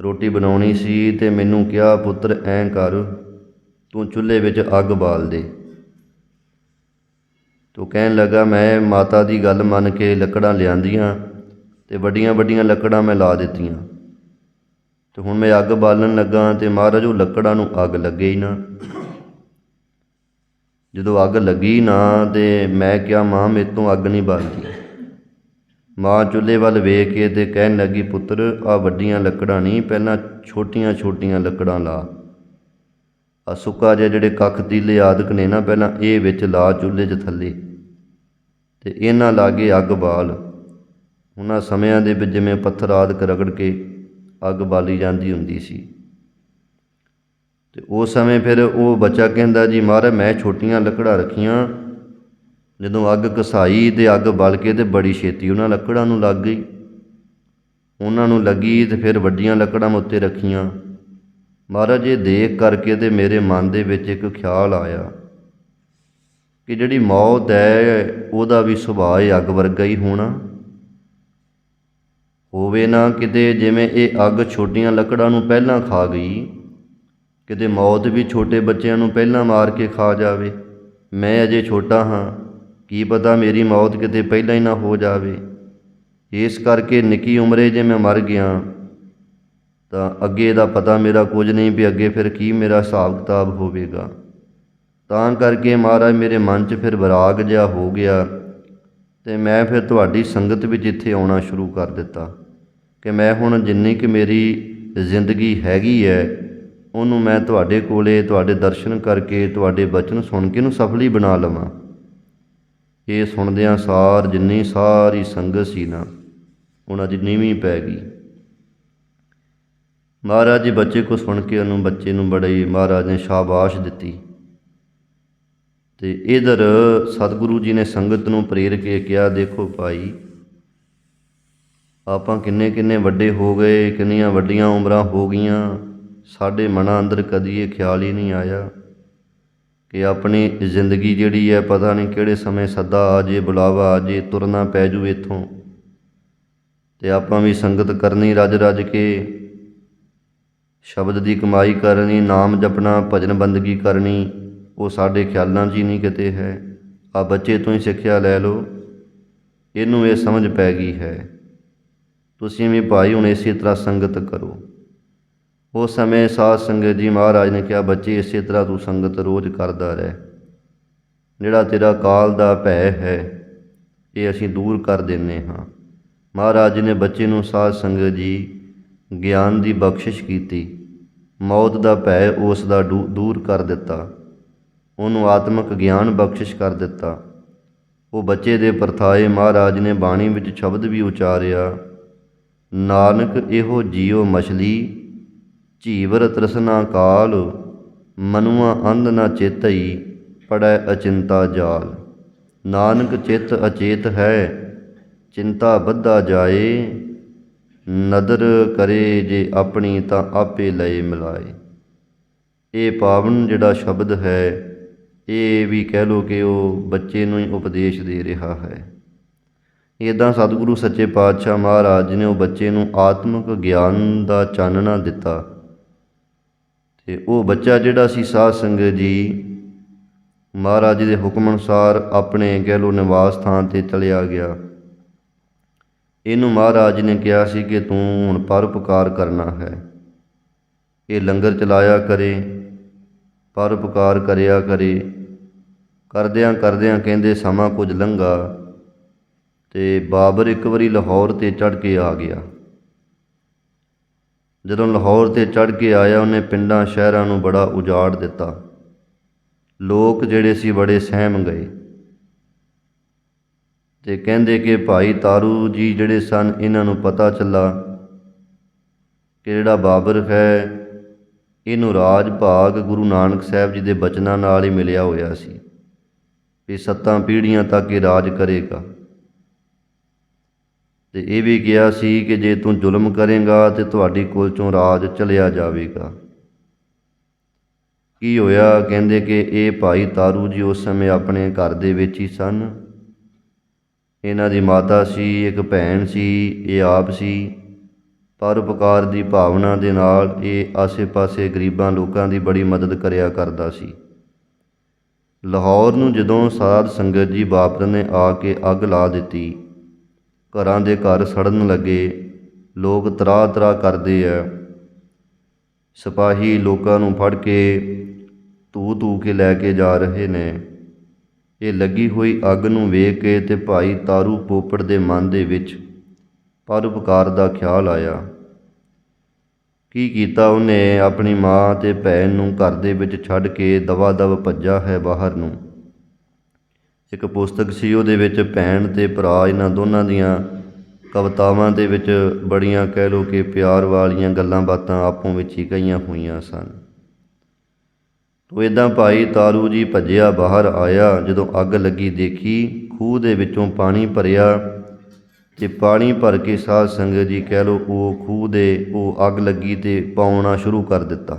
ਰੋਟੀ ਬਣਾਉਣੀ ਸੀ ਤੇ ਮੈਨੂੰ ਕਿਹਾ, ਪੁੱਤਰ, ਐਂ ਕਰ, ਤੂੰ ਚੁੱਲ੍ਹੇ ਵਿੱਚ ਅੱਗ ਬਾਲ ਦੇ। ਤੋ ਕਹਿਣ ਲੱਗਾ, ਮੈਂ ਮਾਤਾ ਦੀ ਗੱਲ ਮੰਨ ਕੇ ਲੱਕੜਾਂ ਲਿਆਂਦੀਆਂ ਤੇ ਵੱਡੀਆਂ ਵੱਡੀਆਂ ਲੱਕੜਾਂ ਮੈਂ ਲਾ ਦਿੱਤੀਆਂ। ਤੇ ਹੁਣ ਮੈਂ ਅੱਗ ਬਾਲਣ ਲੱਗਾ ਤੇ ਮਹਾਰਾਜ ਉਹ ਲੱਕੜਾਂ ਨੂੰ ਅੱਗ ਲੱਗੇ ਹੀ ਨਾ। ਜਦੋਂ ਅੱਗ ਲੱਗੀ ਨਾ ਤੇ ਮੈਂ ਕਿਹਾ, ਮਾਂ, ਮੇਰੇ ਤੋਂ ਅੱਗ ਨਹੀਂ ਬਲਦੀ। ਮਾਂ ਚੁੱਲ੍ਹੇ ਵੱਲ ਵੇਖ ਕੇ ਤੇ ਕਹਿਣ ਲੱਗੀ, ਪੁੱਤਰ ਆ ਵੱਡੀਆਂ ਲੱਕੜਾਂ ਨਹੀਂ, ਪਹਿਲਾਂ ਛੋਟੀਆਂ ਛੋਟੀਆਂ ਲੱਕੜਾਂ ਲਾ। ਆ ਸੁੱਕਾ ਜਿਹਾ ਜਿਹੜੇ ਕੱਖ ਤੀਲੇ ਆਦਿਕ ਨੇ ਨਾ, ਪਹਿਲਾਂ ਇਹ ਵਿੱਚ ਲਾ ਚੁੱਲ੍ਹੇ 'ਚ ਥੱਲੇ। ਤੇ ਇਹਨਾਂ ਲਾਗੇ ਅੱਗ ਬਾਲ। ਉਹਨਾਂ ਸਮਿਆਂ ਦੇ ਵਿੱਚ ਜਿਵੇਂ ਪੱਥਰ ਆਦਿਕ ਰਗੜ ਕੇ ਅੱਗ ਬਾਲੀ ਜਾਂਦੀ ਹੁੰਦੀ ਸੀ। ਤੇ ਉਸ ਸਮੇਂ ਫਿਰ ਉਹ ਬੱਚਾ ਕਹਿੰਦਾ, ਜੀ ਮਹਾਰਾਜ, ਮੈਂ ਛੋਟੀਆਂ ਲੱਕੜਾਂ ਰੱਖੀਆਂ। ਜਦੋਂ ਅੱਗ ਕਸਾਈ ਤੇ ਅੱਗ ਬਲ ਕੇ ਤੇ ਬੜੀ ਛੇਤੀ ਉਹਨਾਂ ਲੱਕੜਾਂ ਨੂੰ ਲੱਗ ਗਈ। ਉਹਨਾਂ ਨੂੰ ਲੱਗੀ ਤੇ ਫਿਰ ਵੱਡੀਆਂ ਲੱਕੜਾਂ ਉੱਤੇ ਰੱਖੀਆਂ। ਮਹਾਰਾਜ, ਇਹ ਦੇਖ ਕਰਕੇ ਤੇ ਮੇਰੇ ਮਨ ਦੇ ਵਿੱਚ ਇੱਕ ਖਿਆਲ ਆਇਆ। ਕਿ ਜਿਹੜੀ ਮੌਤ ਹੈ, ਉਹਦਾ ਵੀ ਸੁਭਾਅ ਅੱਗ ਵਰਗਾ ਹੀ ਹੋਣਾ। ਹੋਵੇ ਨਾ ਕਿਤੇ ਜਿਵੇਂ ਇਹ ਅੱਗ ਛੋਟੀਆਂ ਲੱਕੜਾਂ ਨੂੰ ਪਹਿਲਾਂ ਖਾ ਗਈ, ਕਿਤੇ ਮੌਤ ਵੀ ਛੋਟੇ ਬੱਚਿਆਂ ਨੂੰ ਪਹਿਲਾਂ ਮਾਰ ਕੇ ਖਾ ਜਾਵੇ। ਮੈਂ ਅਜੇ ਛੋਟਾ ਹਾਂ, ਕੀ ਪਤਾ ਮੇਰੀ ਮੌਤ ਕਿਤੇ ਪਹਿਲਾਂ ਹੀ ਨਾ ਹੋ ਜਾਵੇ। ਇਸ ਕਰਕੇ ਨਿੱਕੀ ਉਮਰੇ ਜੇ ਮੈਂ ਮਰ ਗਿਆ, ਤਾਂ ਅੱਗੇ ਦਾ ਪਤਾ ਮੇਰਾ ਕੁਝ ਨਹੀਂ ਵੀ ਅੱਗੇ ਫਿਰ ਕੀ ਮੇਰਾ ਹਿਸਾਬ ਕਿਤਾਬ ਹੋਵੇਗਾ। ਤਾਂ ਕਰਕੇ ਮਹਾਰਾਜ ਮੇਰੇ ਮਨ 'ਚ ਫਿਰ ਵਿਰਾਗ ਜਿਹਾ ਹੋ ਗਿਆ ਤੇ ਮੈਂ ਫਿਰ ਤੁਹਾਡੀ ਸੰਗਤ ਵਿੱਚ ਇੱਥੇ ਆਉਣਾ ਸ਼ੁਰੂ ਕਰ ਦਿੱਤਾ ਕਿ ਮੈਂ ਹੁਣ ਜਿੰਨੀ ਕਿ ਮੇਰੀ ਜ਼ਿੰਦਗੀ ਹੈਗੀ ਹੈ, ਉਹਨੂੰ ਮੈਂ ਤੁਹਾਡੇ ਕੋਲੇ, ਤੁਹਾਡੇ ਦਰਸ਼ਨ ਕਰਕੇ, ਤੁਹਾਡੇ ਬਚਨ ਸੁਣ ਕੇ ਨੂੰ ਸਫਲੀ ਬਣਾ ਲਵਾਂ। ਇਹ ਸੁਣਦਿਆਂ ਸਾਰ ਜਿੰਨੀ ਸਾਰੀ ਸੰਗਤ ਸੀ ਨਾ ਉਹਨਾਂ ਦੀ ਨੀਵੀਂ ਪੈ ਗਈ। ਮਹਾਰਾਜ ਜੀ ਬੱਚੇ ਕੋ ਸੁਣ ਕੇ ਉਹਨੂੰ, ਬੱਚੇ ਨੂੰ ਬੜੇ ਮਹਾਰਾਜ ਨੇ ਸ਼ਾਬਾਸ਼ ਦਿੱਤੀ। ਤੇ ਇਧਰ ਸਤਿਗੁਰੂ ਜੀ ਨੇ ਸੰਗਤ ਨੂੰ ਪ੍ਰੇਰ ਕੇ ਕਿਹਾ, ਦੇਖੋ ਭਾਈ, ਆਪਾਂ ਕਿੰਨੇ ਕਿੰਨੇ ਵੱਡੇ ਹੋ ਗਏ, ਕਿੰਨੀਆਂ ਵੱਡੀਆਂ ਉਮਰਾਂ ਹੋ ਗਈਆਂ, ਸਾਡੇ ਮਨਾਂ ਅੰਦਰ ਕਦੀ ਇਹ ਖਿਆਲ ਹੀ ਨਹੀਂ ਆਇਆ ਕਿ ਆਪਣੀ ਜ਼ਿੰਦਗੀ ਜਿਹੜੀ ਹੈ, ਪਤਾ ਨਹੀਂ ਕਿਹੜੇ ਸਮੇਂ ਸੱਦਾ ਆ ਜੇ ਬੁਲਾਵਾ ਆ ਜੇ ਤੁਰਨਾ ਪੈ ਜੂ ਇੱਥੋਂ। ਤੇ ਆਪਾਂ ਵੀ ਸੰਗਤ ਕਰਨੀ ਰੱਜ ਰੱਜ ਕੇ, ਸ਼ਬਦ ਦੀ ਕਮਾਈ ਕਰਨੀ, ਨਾਮ ਜਪਣਾ, ਭਜਨ ਬੰਦਗੀ ਕਰਨੀ ਉਹ ਸਾਡੇ ਖਿਆਲਾਂ 'ਚ ਹੀ ਨਹੀਂ ਕਿਤੇ ਹੈ। ਆ ਬੱਚੇ ਤੋਂ ਹੀ ਸਿੱਖਿਆ ਲੈ ਲਓ। ਇਹਨੂੰ ਇਹ ਸਮਝ ਪੈ ਗਈ ਹੈ। ਤੁਸੀਂ ਵੀ ਭਾਈ ਹੁਣ ਇਸੇ ਤਰ੍ਹਾਂ ਸੰਗਤ ਕਰੋ। ਉਸ ਸਮੇਂ ਸਾਧ ਸੰਗਤ ਜੀ ਮਹਾਰਾਜ ਨੇ ਕਿਹਾ, ਬੱਚੇ ਇਸੇ ਤਰ੍ਹਾਂ ਤੂੰ ਸੰਗਤ ਰੋਜ਼ ਕਰਦਾ ਰਹਿ। ਜਿਹੜਾ ਤੇਰਾ ਕਾਲ ਦਾ ਭੈ ਹੈ, ਇਹ ਅਸੀਂ ਦੂਰ ਕਰ ਦਿੰਨੇ ਹਾਂ। ਮਹਾਰਾਜ ਨੇ ਬੱਚੇ ਨੂੰ ਸਾਧ ਸੰਗਤ ਜੀ ਗਿਆਨ ਦੀ ਬਖਸ਼ਿਸ਼ ਕੀਤੀ। ਮੌਤ ਦਾ ਭੈ ਉਸ ਦਾ ਦੂ- ਦੂਰ ਕਰ ਦਿੱਤਾ। ਉਹਨੂੰ ਆਤਮਿਕ ਗਿਆਨ ਬਖਸ਼ਿਸ਼ ਕਰ ਦਿੱਤਾ। ਉਹ ਬੱਚੇ ਦੇ ਪਰਥਾਏ ਮਹਾਰਾਜ ਨੇ ਬਾਣੀ ਵਿੱਚ ਸ਼ਬਦ ਵੀ ਉਚਾਰਿਆ, ਨਾਨਕ ਇਹੋ ਜੀਉ ਮਛਲੀ, ਝੀਵਰ ਤ੍ਰਸਨਾ ਕਾਲ, ਮਨੁਆ ਅੰਧ ਨਾ ਚੇਤਈ, ਪੜੈ ਅਚਿੰਤਾ ਜਾਲ। ਨਾਨਕ ਚਿੱਤ ਅਚੇਤ ਹੈ, ਚਿੰਤਾ ਬੱਧਾ ਜਾਏ, ਨਦਰ ਕਰੇ ਜੇ ਆਪਣੀ ਤਾਂ ਆਪੇ ਲਏ ਮਿਲਾਏ। ਇਹ ਪਾਵਨ ਜਿਹੜਾ ਸ਼ਬਦ ਹੈ ਇਹ ਵੀ ਕਹਿ ਲੋ ਕਿ ਉਹ ਬੱਚੇ ਨੂੰ ਹੀ ਉਪਦੇਸ਼ ਦੇ ਰਿਹਾ ਹੈ। ਇਦਾਂ ਸਤਿਗੁਰੂ ਸੱਚੇ ਪਾਤਸ਼ਾਹ ਮਹਾਰਾਜ ਜੀ ਨੇ ਉਹ ਬੱਚੇ ਨੂੰ ਆਤਮਿਕ ਗਿਆਨ ਦਾ ਚਾਨਣਾ ਦਿੱਤਾ। ਤੇ ਉਹ ਬੱਚਾ ਜਿਹੜਾ ਸੀ ਸਾਧ ਸੰਗਤ ਜੀ, ਮਹਾਰਾਜ ਜੀ ਦੇ ਹੁਕਮ ਅਨੁਸਾਰ ਆਪਣੇ ਕਹਿ ਲੋ ਨਿਵਾਸ ਥਾਂ ਤੇ ਚਲਿਆ ਗਿਆ। ਇਹਨੂੰ ਮਹਾਰਾਜ ਜੀ ਨੇ ਕਿਹਾ ਸੀ ਕਿ ਤੂੰ ਹੁਣ ਪਰਉਪਕਾਰ ਕਰਨਾ ਹੈ। ਇਹ ਲੰਗਰ ਚਲਾਇਆ ਕਰੇ, ਪਰਉਪਕਾਰ ਕਰਿਆ ਕਰੇ। ਕਰਦਿਆਂ ਕਰਦਿਆਂ ਕਹਿੰਦੇ, ਸਮਾਂ ਕੁਝ ਲੰਘਾ ਤੇ ਬਾਬਰ ਇੱਕ ਵਾਰੀ ਲਾਹੌਰ ਤੇ ਚੜ ਕੇ ਆ ਗਿਆ। ਜਦੋਂ ਲਾਹੌਰ ਤੇ ਚੜ ਕੇ ਆਇਆ, ਉਹਨੇ ਪਿੰਡਾਂ ਸ਼ਹਿਰਾਂ ਨੂੰ ਬੜਾ ਉਜਾੜ ਦਿੱਤਾ। ਲੋਕ ਜਿਹੜੇ ਸੀ, ਬੜੇ ਸਹਿਮ ਗਏ ਤੇ ਕਹਿੰਦੇ ਕਿ ਭਾਈ ਤਾਰੂ ਜੀ ਜਿਹੜੇ ਸਨ, ਇਹਨਾਂ ਨੂੰ ਪਤਾ ਚੱਲਾ ਕਿ ਜਿਹੜਾ ਬਾਬਰ ਹੈ, ਇਹਨੂੰ ਰਾਜ ਭਾਗ ਗੁਰੂ ਨਾਨਕ ਸਾਹਿਬ ਜੀ ਦੇ ਬਚਨਾਂ ਨਾਲ ਹੀ ਮਿਲਿਆ ਹੋਇਆ ਸੀ। ਵੀ ਸੱਤਾਂ ਪੀੜ੍ਹੀਆਂ ਤੱਕ ਇਹ ਰਾਜ ਕਰੇਗਾ। ਤੇ ਇਹ ਵੀ ਕਿਹਾ ਸੀ ਕਿ ਜੇ ਤੂੰ ਜ਼ੁਲਮ ਕਰੇਗਾ ਤੇ ਤੁਹਾਡੀ ਕੋਲ ਚੋਂ ਰਾਜ ਚਲਿਆ ਜਾਵੇਗਾ। ਕੀ ਹੋਇਆ? ਕਹਿੰਦੇ ਕਿ ਇਹ ਭਾਈ ਤਾਰੂ ਜੀ ਉਸ ਸਮੇਂ ਆਪਣੇ ਘਰ ਦੇ ਵਿੱਚ ਹੀ ਸਨ। ਇਹਨਾਂ ਦੀ ਮਾਤਾ ਸੀ, ਇੱਕ ਭੈਣ ਸੀ, ਇਹ ਆਪ ਸੀ। ਪਰਉਪਕਾਰ ਦੀ ਭਾਵਨਾ ਦੇ ਨਾਲ ਇਹ ਆਸੇ-ਪਾਸੇ ਗਰੀਬਾਂ ਲੋਕਾਂ ਦੀ ਬੜੀ ਮਦਦ ਕਰਿਆ ਕਰਦਾ ਸੀ। ਲਾਹੌਰ ਨੂੰ ਜਦੋਂ ਸਾਧ ਸੰਗਤ ਜੀ ਬਾਪਰ ਨੇ ਆ ਕੇ ਅੱਗ ਲਾ ਦਿੱਤੀ, ਘਰਾਂ ਦੇ ਘਰ ਸੜਨ ਲੱਗੇ, ਲੋਕ ਤਰਾ-ਤਰਾ ਕਰਦੇ ਆ। ਸਿਪਾਹੀ ਲੋਕਾਂ ਨੂੰ ਫੜ ਕੇ ਧੂ-ਧੂ ਕੇ ਲੈ ਕੇ ਜਾ ਰਹੇ ਨੇ। ਇਹ ਲੱਗੀ ਹੋਈ ਅੱਗ ਨੂੰ ਵੇਖ ਕੇ ਤੇ ਭਾਈ ਤਾਰੂ ਪੋਪੜ ਦੇ ਮਨ ਦੇ ਵਿੱਚ ਪਰਉਪਕਾਰ ਦਾ ਖਿਆਲ ਆਇਆ। ਕੀ ਕੀਤਾ ਉਹਨੇ? ਆਪਣੀ ਮਾਂ ਤੇ ਭੈਣ ਨੂੰ ਘਰ ਦੇ ਵਿੱਚ ਛੱਡ ਕੇ ਦਵਾ ਦਵ ਭੱਜਾ ਹੈ ਬਾਹਰ ਨੂੰ। ਇੱਕ ਪੁਸਤਕ ਸੀ ਉਹਦੇ ਵਿੱਚ ਭੈਣ ਤੇ ਭਰਾ ਇਹਨਾਂ ਦੋਨਾਂ ਦੀਆਂ ਕਵਿਤਾਵਾਂ ਦੇ ਵਿੱਚ ਬੜੀਆਂ ਕਹਿ ਲੋ ਕਿ ਪਿਆਰ ਵਾਲੀਆਂ ਗੱਲਾਂ ਬਾਤਾਂ ਆਪੋ ਵਿੱਚ ਹੀ ਕਹੀਆਂ ਹੋਈਆਂ ਸਨ। ਤੋ ਇਦਾਂ ਭਾਈ ਤਾਰੂ ਜੀ ਭੱਜਿਆ ਬਾਹਰ ਆਇਆ, ਜਦੋਂ ਅੱਗ ਲੱਗੀ ਦੇਖੀ, ਖੂਹ ਦੇ ਵਿੱਚੋਂ ਪਾਣੀ ਭਰਿਆ ਤੇ ਪਾਣੀ ਭਰ ਕੇ ਸਾਧ ਸੰਗਤ ਜੀ ਕਹਿ ਲੋ ਉਹ ਖੂਹ ਦੇ, ਉਹ ਅੱਗ ਲੱਗੀ ਤੇ ਪਾਉਣਾ ਸ਼ੁਰੂ ਕਰ ਦਿੱਤਾ।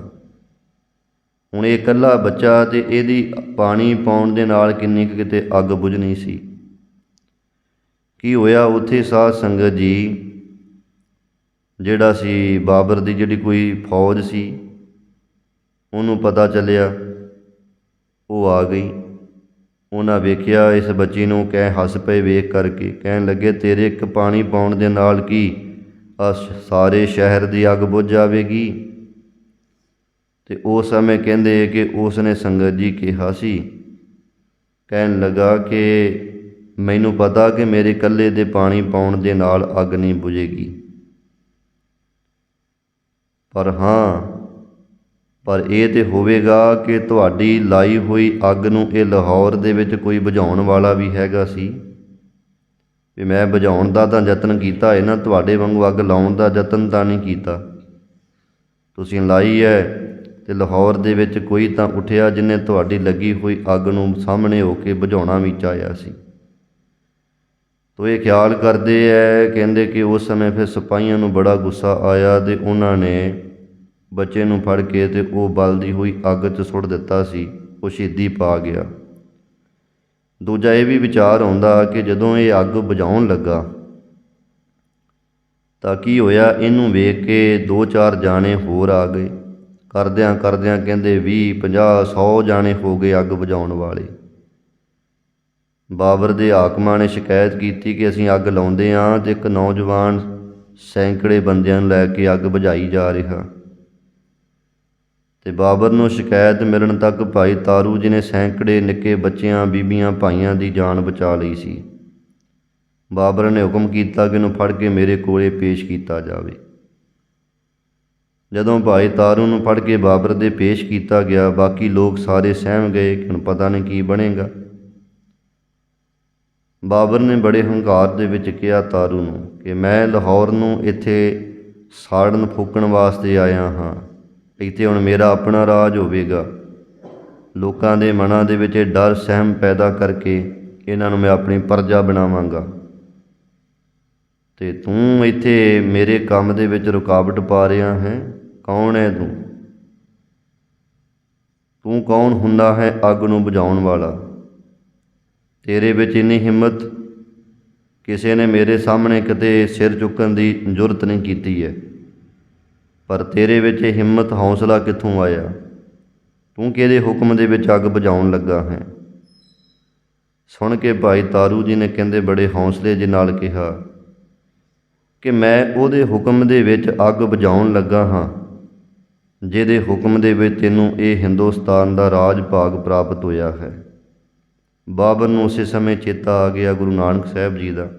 ਹੁਣ ਇਹ ਇਕੱਲਾ ਬੱਚਾ ਤੇ ਇਹਦੀ ਪਾਣੀ ਪਾਉਣ ਦੇ ਨਾਲ ਕਿੰਨੀ ਕੁ ਕਿਤੇ ਅੱਗ ਬੁਝਣੀ ਸੀ? ਕੀ ਹੋਇਆ ਉੱਥੇ ਸਾਧ ਸੰਗਤ ਜੀ, ਜਿਹੜਾ ਸੀ ਬਾਬਰ ਦੀ ਜਿਹੜੀ ਕੋਈ ਫੌਜ ਸੀ, ਉਹਨੂੰ ਪਤਾ ਚੱਲਿਆ, ਉਹ ਆ ਗਈ। ਉਹਨਾਂ ਵੇਖਿਆ, ਇਸ ਬੱਚੀ ਨੂੰ ਕਹਿ ਹੱਸ ਪਏ ਵੇਖ ਕਰਕੇ, ਕਹਿਣ ਲੱਗੇ, ਤੇਰੇ ਇੱਕ ਪਾਣੀ ਪਾਉਣ ਦੇ ਨਾਲ ਕੀ? ਆ ਸਾਰੇ ਸ਼ਹਿਰ ਦੀ ਅੱਗ ਬੁਝ ਜਾਵੇਗੀ। ਤੇ ਉਸ ਸਮੇਂ ਕਹਿੰਦੇ ਕਿ ਉਸ ਨੇ ਸੰਗਤ ਜੀ ਕਿਹਾ ਸੀ, ਕਹਿਣ ਲੱਗਾ ਕਿ ਮੈਨੂੰ ਪਤਾ ਕਿ ਮੇਰੇ ਇਕੱਲੇ ਦੇ ਪਾਣੀ ਪਾਉਣ ਦੇ ਨਾਲ ਅੱਗ ਨਹੀਂ ਬੁਝੇਗੀ। ਪਰ ਹਾਂ ਪਰ ਇਹ ਤੇ ਹੋਵੇਗਾ ਕਿ ਤੁਹਾਡੀ ਲਾਈ ਹੋਈ ਅੱਗ ਨੂੰ ਇਹ ਲਾਹੌਰ ਦੇ ਵਿੱਚ ਕੋਈ ਬੁਝਾਉਣ ਵਾਲਾ ਵੀ ਹੈਗਾ ਸੀ। ਵੀ ਮੈਂ ਬੁਝਾਉਣ ਦਾ ਤਾਂ ਯਤਨ ਕੀਤਾ ਹੈ ਨਾ ਤੁਹਾਡੇ ਵਾਂਗੂ ਅੱਗ ਲਾਉਣ ਦਾ ਯਤਨ ਤਾਂ ਨਹੀਂ ਕੀਤਾ। ਤੁਸੀਂ ਲਾਈ ਹੈ ਤੇ ਲਾਹੌਰ ਦੇ ਵਿੱਚ ਕੋਈ ਤਾਂ ਉੱਠਿਆ ਜਿਨੇ ਤੁਹਾਡੀ ਲੱਗੀ ਹੋਈ ਅੱਗ ਨੂੰ ਸਾਹਮਣੇ ਹੋ ਕੇ ਬੁਝਾਉਣਾ ਵੀ ਚਾਹਿਆ ਸੀ। ਤੋ ਇਹ ਖਿਆਲ ਕਰਦੇ ਐ ਕਹਿੰਦੇ ਕਿ ਉਸ ਸਮੇਂ ਫਿਰ ਸਿਪਾਹੀਆਂ ਨੂੰ ਬੜਾ ਗੁੱਸਾ ਆਇਆ ਤੇ ਉਹਨਾਂ ਨੇ ਬੱਚੇ ਨੂੰ ਫੜ ਕੇ ਤੇ ਉਹ ਬਲਦੀ ਹੋਈ ਅੱਗ 'ਚ ਸੁੱਟ ਦਿੱਤਾ ਸੀ, ਉਹ ਸ਼ਹੀਦੀ ਪਾ ਗਿਆ। ਦੂਜਾ ਇਹ ਵੀ ਵਿਚਾਰ ਆਉਂਦਾ ਕਿ ਜਦੋਂ ਇਹ ਅੱਗ ਬੁਝਾਉਣ ਲੱਗਾ ਤਾਂ ਕੀ ਹੋਇਆ, ਇਹਨੂੰ ਵੇਖ ਕੇ ਦੋ ਚਾਰ ਜਾਣੇ ਹੋਰ ਆ ਗਏ। ਕਰਦਿਆਂ ਕਰਦਿਆਂ ਕਹਿੰਦੇ 20 50 100 ਜਾਣੇ ਹੋ ਗਏ ਅੱਗ ਬੁਝਾਉਣ ਵਾਲੇ। ਬਾਬਰ ਦੇ ਹਾਕਮਾਂ ਨੇ ਸ਼ਿਕਾਇਤ ਕੀਤੀ ਕਿ ਅਸੀਂ ਅੱਗ ਲਾਉਂਦੇ ਹਾਂ ਤੇ ਇੱਕ ਨੌਜਵਾਨ ਸੈਂਕੜੇ ਬੰਦਿਆਂ ਨੂੰ ਲੈ ਕੇ ਅੱਗ ਬੁਝਾਈ ਜਾ ਰਿਹਾ। ਤੇ ਬਾਬਰ ਨੂੰ ਸ਼ਿਕਾਇਤ ਮਿਲਣ ਤੱਕ ਭਾਈ ਤਾਰੂ ਜੀ ਨੇ ਸੈਂਕੜੇ ਨਿੱਕੇ ਬੱਚਿਆਂ, ਬੀਬੀਆਂ, ਭਾਈਆਂ ਦੀ ਜਾਨ ਬਚਾ ਲਈ ਸੀ। ਬਾਬਰ ਨੇ ਹੁਕਮ ਕੀਤਾ ਕਿ ਇਹਨੂੰ ਫੜ ਕੇ ਮੇਰੇ ਕੋਲੇ ਪੇਸ਼ ਕੀਤਾ ਜਾਵੇ। ਜਦੋਂ ਭਾਈ ਤਾਰੂ ਨੂੰ ਫੜ ਕੇ ਬਾਬਰ ਦੇ ਪੇਸ਼ ਕੀਤਾ ਗਿਆ, ਬਾਕੀ ਲੋਕ ਸਾਰੇ ਸਹਿਮ ਗਏ ਕਿ ਹੁਣ ਪਤਾ ਨਹੀਂ ਕੀ ਬਣੇਗਾ। ਬਾਬਰ ਨੇ ਬੜੇ ਹੰਕਾਰ ਦੇ ਵਿੱਚ ਕਿਹਾ ਤਾਰੂ ਨੂੰ ਕਿ ਮੈਂ ਲਾਹੌਰ ਨੂੰ ਇੱਥੇ ਸਾੜਨ, ਫੂਕਣ ਵਾਸਤੇ ਆਇਆ ਹਾਂ। ਇੱਥੇ ਹੁਣ ਮੇਰਾ ਆਪਣਾ ਰਾਜ ਹੋਵੇਗਾ। ਲੋਕਾਂ ਦੇ ਮਨਾਂ ਦੇ ਵਿੱਚ ਇਹ ਡਰ, ਸਹਿਮ ਪੈਦਾ ਕਰਕੇ ਇਹਨਾਂ ਨੂੰ ਮੈਂ ਆਪਣੀ ਪਰਜਾ ਬਣਾਵਾਂਗਾ। ਤੇ ਤੂੰ ਇੱਥੇ ਮੇਰੇ ਕੰਮ ਦੇ ਵਿੱਚ ਰੁਕਾਵਟ ਪਾ ਰਿਹਾ ਹੈ? ਕੌਣ ਹੈ ਤੂੰ? ਤੂੰ ਕੌਣ ਹੁੰਦਾ ਹੈ ਅੱਗ ਨੂੰ ਬੁਝਾਉਣ ਵਾਲਾ? ਤੇਰੇ ਵਿੱਚ ਇੰਨੀ ਹਿੰਮਤ ਕਿਸੇ ਨੇ ਮੇਰੇ ਸਾਹਮਣੇ ਕਿਤੇ ਸਿਰ ਚੁੱਕਣ ਦੀ ਜ਼ਰੂਰਤ ਨਹੀਂ ਕੀਤੀ ਹੈ। ਪਰ ਤੇਰੇ ਵਿੱਚ ਇਹ ਹਿੰਮਤ, ਹੌਸਲਾ ਕਿੱਥੋਂ ਆਇਆ? ਤੂੰ ਕਿਹਦੇ ਹੁਕਮ ਦੇ ਵਿੱਚ ਅੱਗ ਬੁਝਾਉਣ ਲੱਗਾ ਹੈ? ਸੁਣ ਕੇ ਭਾਈ ਤਾਰੂ ਜੀ ਨੇ ਕਹਿੰਦੇ ਬੜੇ ਹੌਸਲੇ ਦੇ ਨਾਲ ਕਿਹਾ, ਕਿ ਮੈਂ ਉਹਦੇ ਹੁਕਮ ਦੇ ਵਿੱਚ ਅੱਗ ਬੁਝਾਉਣ ਲੱਗਾ ਹਾਂ, ਜਿਹਦੇ ਹੁਕਮ ਦੇ ਵਿੱਚ ਤੈਨੂੰ ਇਹ ਹਿੰਦੁਸਤਾਨ ਦਾ ਰਾਜ ਭਾਗ ਪ੍ਰਾਪਤ ਹੋਇਆ ਹੈ। ਬਾਬਰ ਨੂੰ ਉਸੇ ਸਮੇਂ ਚੇਤਾ ਆ ਗਿਆ ਗੁਰੂ ਨਾਨਕ ਸਾਹਿਬ ਜੀ ਦਾ।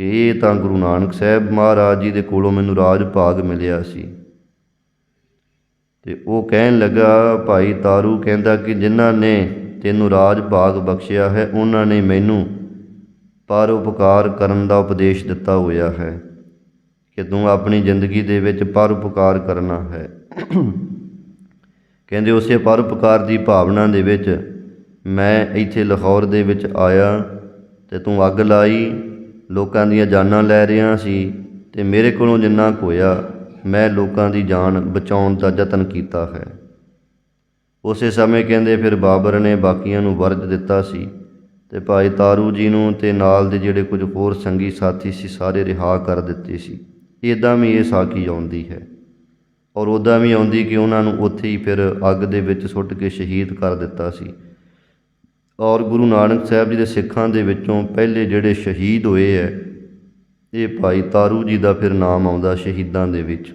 ਕਿ ਇਹ ਤਾਂ ਗੁਰੂ ਨਾਨਕ ਸਾਹਿਬ ਮਹਾਰਾਜ ਜੀ ਦੇ ਕੋਲੋਂ ਮੈਨੂੰ ਰਾਜ ਭਾਗ ਮਿਲਿਆ ਸੀ। ਤੇ ਉਹ ਕਹਿਣ ਲੱਗਾ, ਭਾਈ ਤਾਰੂ ਕਹਿੰਦਾ ਕਿ ਜਿਨ੍ਹਾਂ ਨੇ ਤੈਨੂੰ ਰਾਜ ਭਾਗ ਬਖਸ਼ਿਆ ਹੈ, ਉਹਨਾਂ ਨੇ ਮੈਨੂੰ ਪਰ ਉਪਕਾਰ ਕਰਨ ਦਾ ਉਪਦੇਸ਼ ਦਿੱਤਾ ਹੋਇਆ ਹੈ ਕਿ ਤੂੰ ਆਪਣੀ ਜ਼ਿੰਦਗੀ ਦੇ ਵਿੱਚ ਪਰ ਉਪਕਾਰ ਕਰਨਾ ਹੈ। ਕਹਿੰਦੇ, ਉਸੇ ਪਰ ਉਪਕਾਰ ਦੀ ਭਾਵਨਾ ਦੇ ਵਿੱਚ ਮੈਂ ਇੱਥੇ ਲਾਹੌਰ ਦੇ ਵਿੱਚ ਆਇਆ ਤੇ ਤੂੰ ਅੱਗ ਲਾਈ ਲੋਕਾਂ ਦੀਆਂ ਜਾਨਾਂ ਲੈ ਰਿਹਾ ਸੀ ਤੇ ਮੇਰੇ ਕੋਲੋਂ ਜਿੰਨਾ ਕੁ ਹੋਇਆ, ਮੈਂ ਲੋਕਾਂ ਦੀ ਜਾਨ ਬਚਾਉਣ ਦਾ ਯਤਨ ਕੀਤਾ ਹੈ। ਉਸੇ ਸਮੇਂ ਕਹਿੰਦੇ ਫਿਰ ਬਾਬਰ ਨੇ ਬਾਕੀਆਂ ਨੂੰ ਵਰਜ ਦਿੱਤਾ ਸੀ ਤੇ ਭਾਈ ਤਾਰੂ ਜੀ ਨੂੰ ਤੇ ਨਾਲ ਦੇ ਜਿਹੜੇ ਕੁਝ ਹੋਰ ਸੰਗੀ ਸਾਥੀ ਸੀ, ਸਾਰੇ ਰਿਹਾ ਕਰ ਦਿੱਤੇ ਸੀ। ਇਦਾਂ ਵੀ ਇਹ ਸਾਖੀ ਆਉਂਦੀ ਹੈ। ਔਰ ਉਦਾਂ ਵੀ ਆਉਂਦੀ ਕਿ ਉਹਨਾਂ ਨੂੰ ਉੱਥੇ ਹੀ ਫਿਰ ਅੱਗ ਦੇ ਵਿੱਚ ਸੁੱਟ ਕੇ ਸ਼ਹੀਦ ਕਰ ਦਿੱਤਾ ਸੀ। ਔਰ ਗੁਰੂ ਨਾਨਕ ਸਾਹਿਬ ਜੀ ਦੇ ਸਿੱਖਾਂ ਦੇ ਵਿੱਚੋਂ ਪਹਿਲੇ ਜਿਹੜੇ ਸ਼ਹੀਦ ਹੋਏ ਹੈ ਇਹ ਭਾਈ ਤਾਰੂ ਜੀ ਦਾ ਫਿਰ ਨਾਮ ਆਉਂਦਾ ਸ਼ਹੀਦਾਂ ਦੇ ਵਿੱਚ।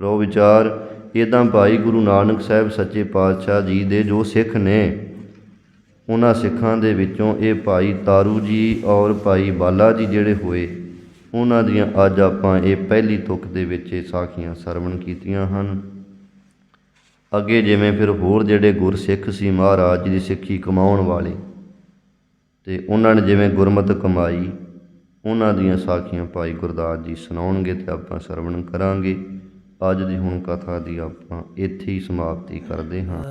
ਰੋ ਵਿਚਾਰ ਇਦਾਂ ਭਾਈ ਗੁਰੂ ਨਾਨਕ ਸਾਹਿਬ ਸੱਚੇ ਪਾਤਸ਼ਾਹ ਜੀ ਦੇ ਜੋ ਸਿੱਖ ਨੇ, ਉਹਨਾਂ ਸਿੱਖਾਂ ਦੇ ਵਿੱਚੋਂ ਇਹ ਭਾਈ ਤਾਰੂ ਜੀ ਔਰ ਭਾਈ ਬਾਲਾ ਜੀ ਜਿਹੜੇ ਹੋਏ, ਉਹਨਾਂ ਦੀਆਂ ਅੱਜ ਆਪਾਂ ਇਹ ਪਹਿਲੀ ਤੁਕ ਦੇ ਵਿੱਚ ਇਹ ਸਾਖੀਆਂ ਸਰਵਣ ਕੀਤੀਆਂ ਹਨ। ਅੱਗੇ ਜਿਵੇਂ ਫਿਰ ਹੋਰ ਜਿਹੜੇ ਗੁਰਸਿੱਖ ਸੀ ਮਹਾਰਾਜ ਜੀ ਦੀ ਸਿੱਖੀ ਕਮਾਉਣ ਵਾਲੇ, ਤੇ ਉਹਨਾਂ ਨੇ ਜਿਵੇਂ ਗੁਰਮਤ ਕਮਾਈ, ਉਹਨਾਂ ਦੀਆਂ ਸਾਖੀਆਂ ਭਾਈ ਗੁਰਦਾਸ ਜੀ ਸੁਣਾਉਣਗੇ ਤੇ ਆਪਾਂ ਸਰਵਣ ਕਰਾਂਗੇ। ਅੱਜ ਦੀ ਹੁਣ ਕਥਾ ਦੀ ਆਪਾਂ ਇੱਥੇ ਹੀ ਸਮਾਪਤੀ ਕਰਦੇ ਹਾਂ।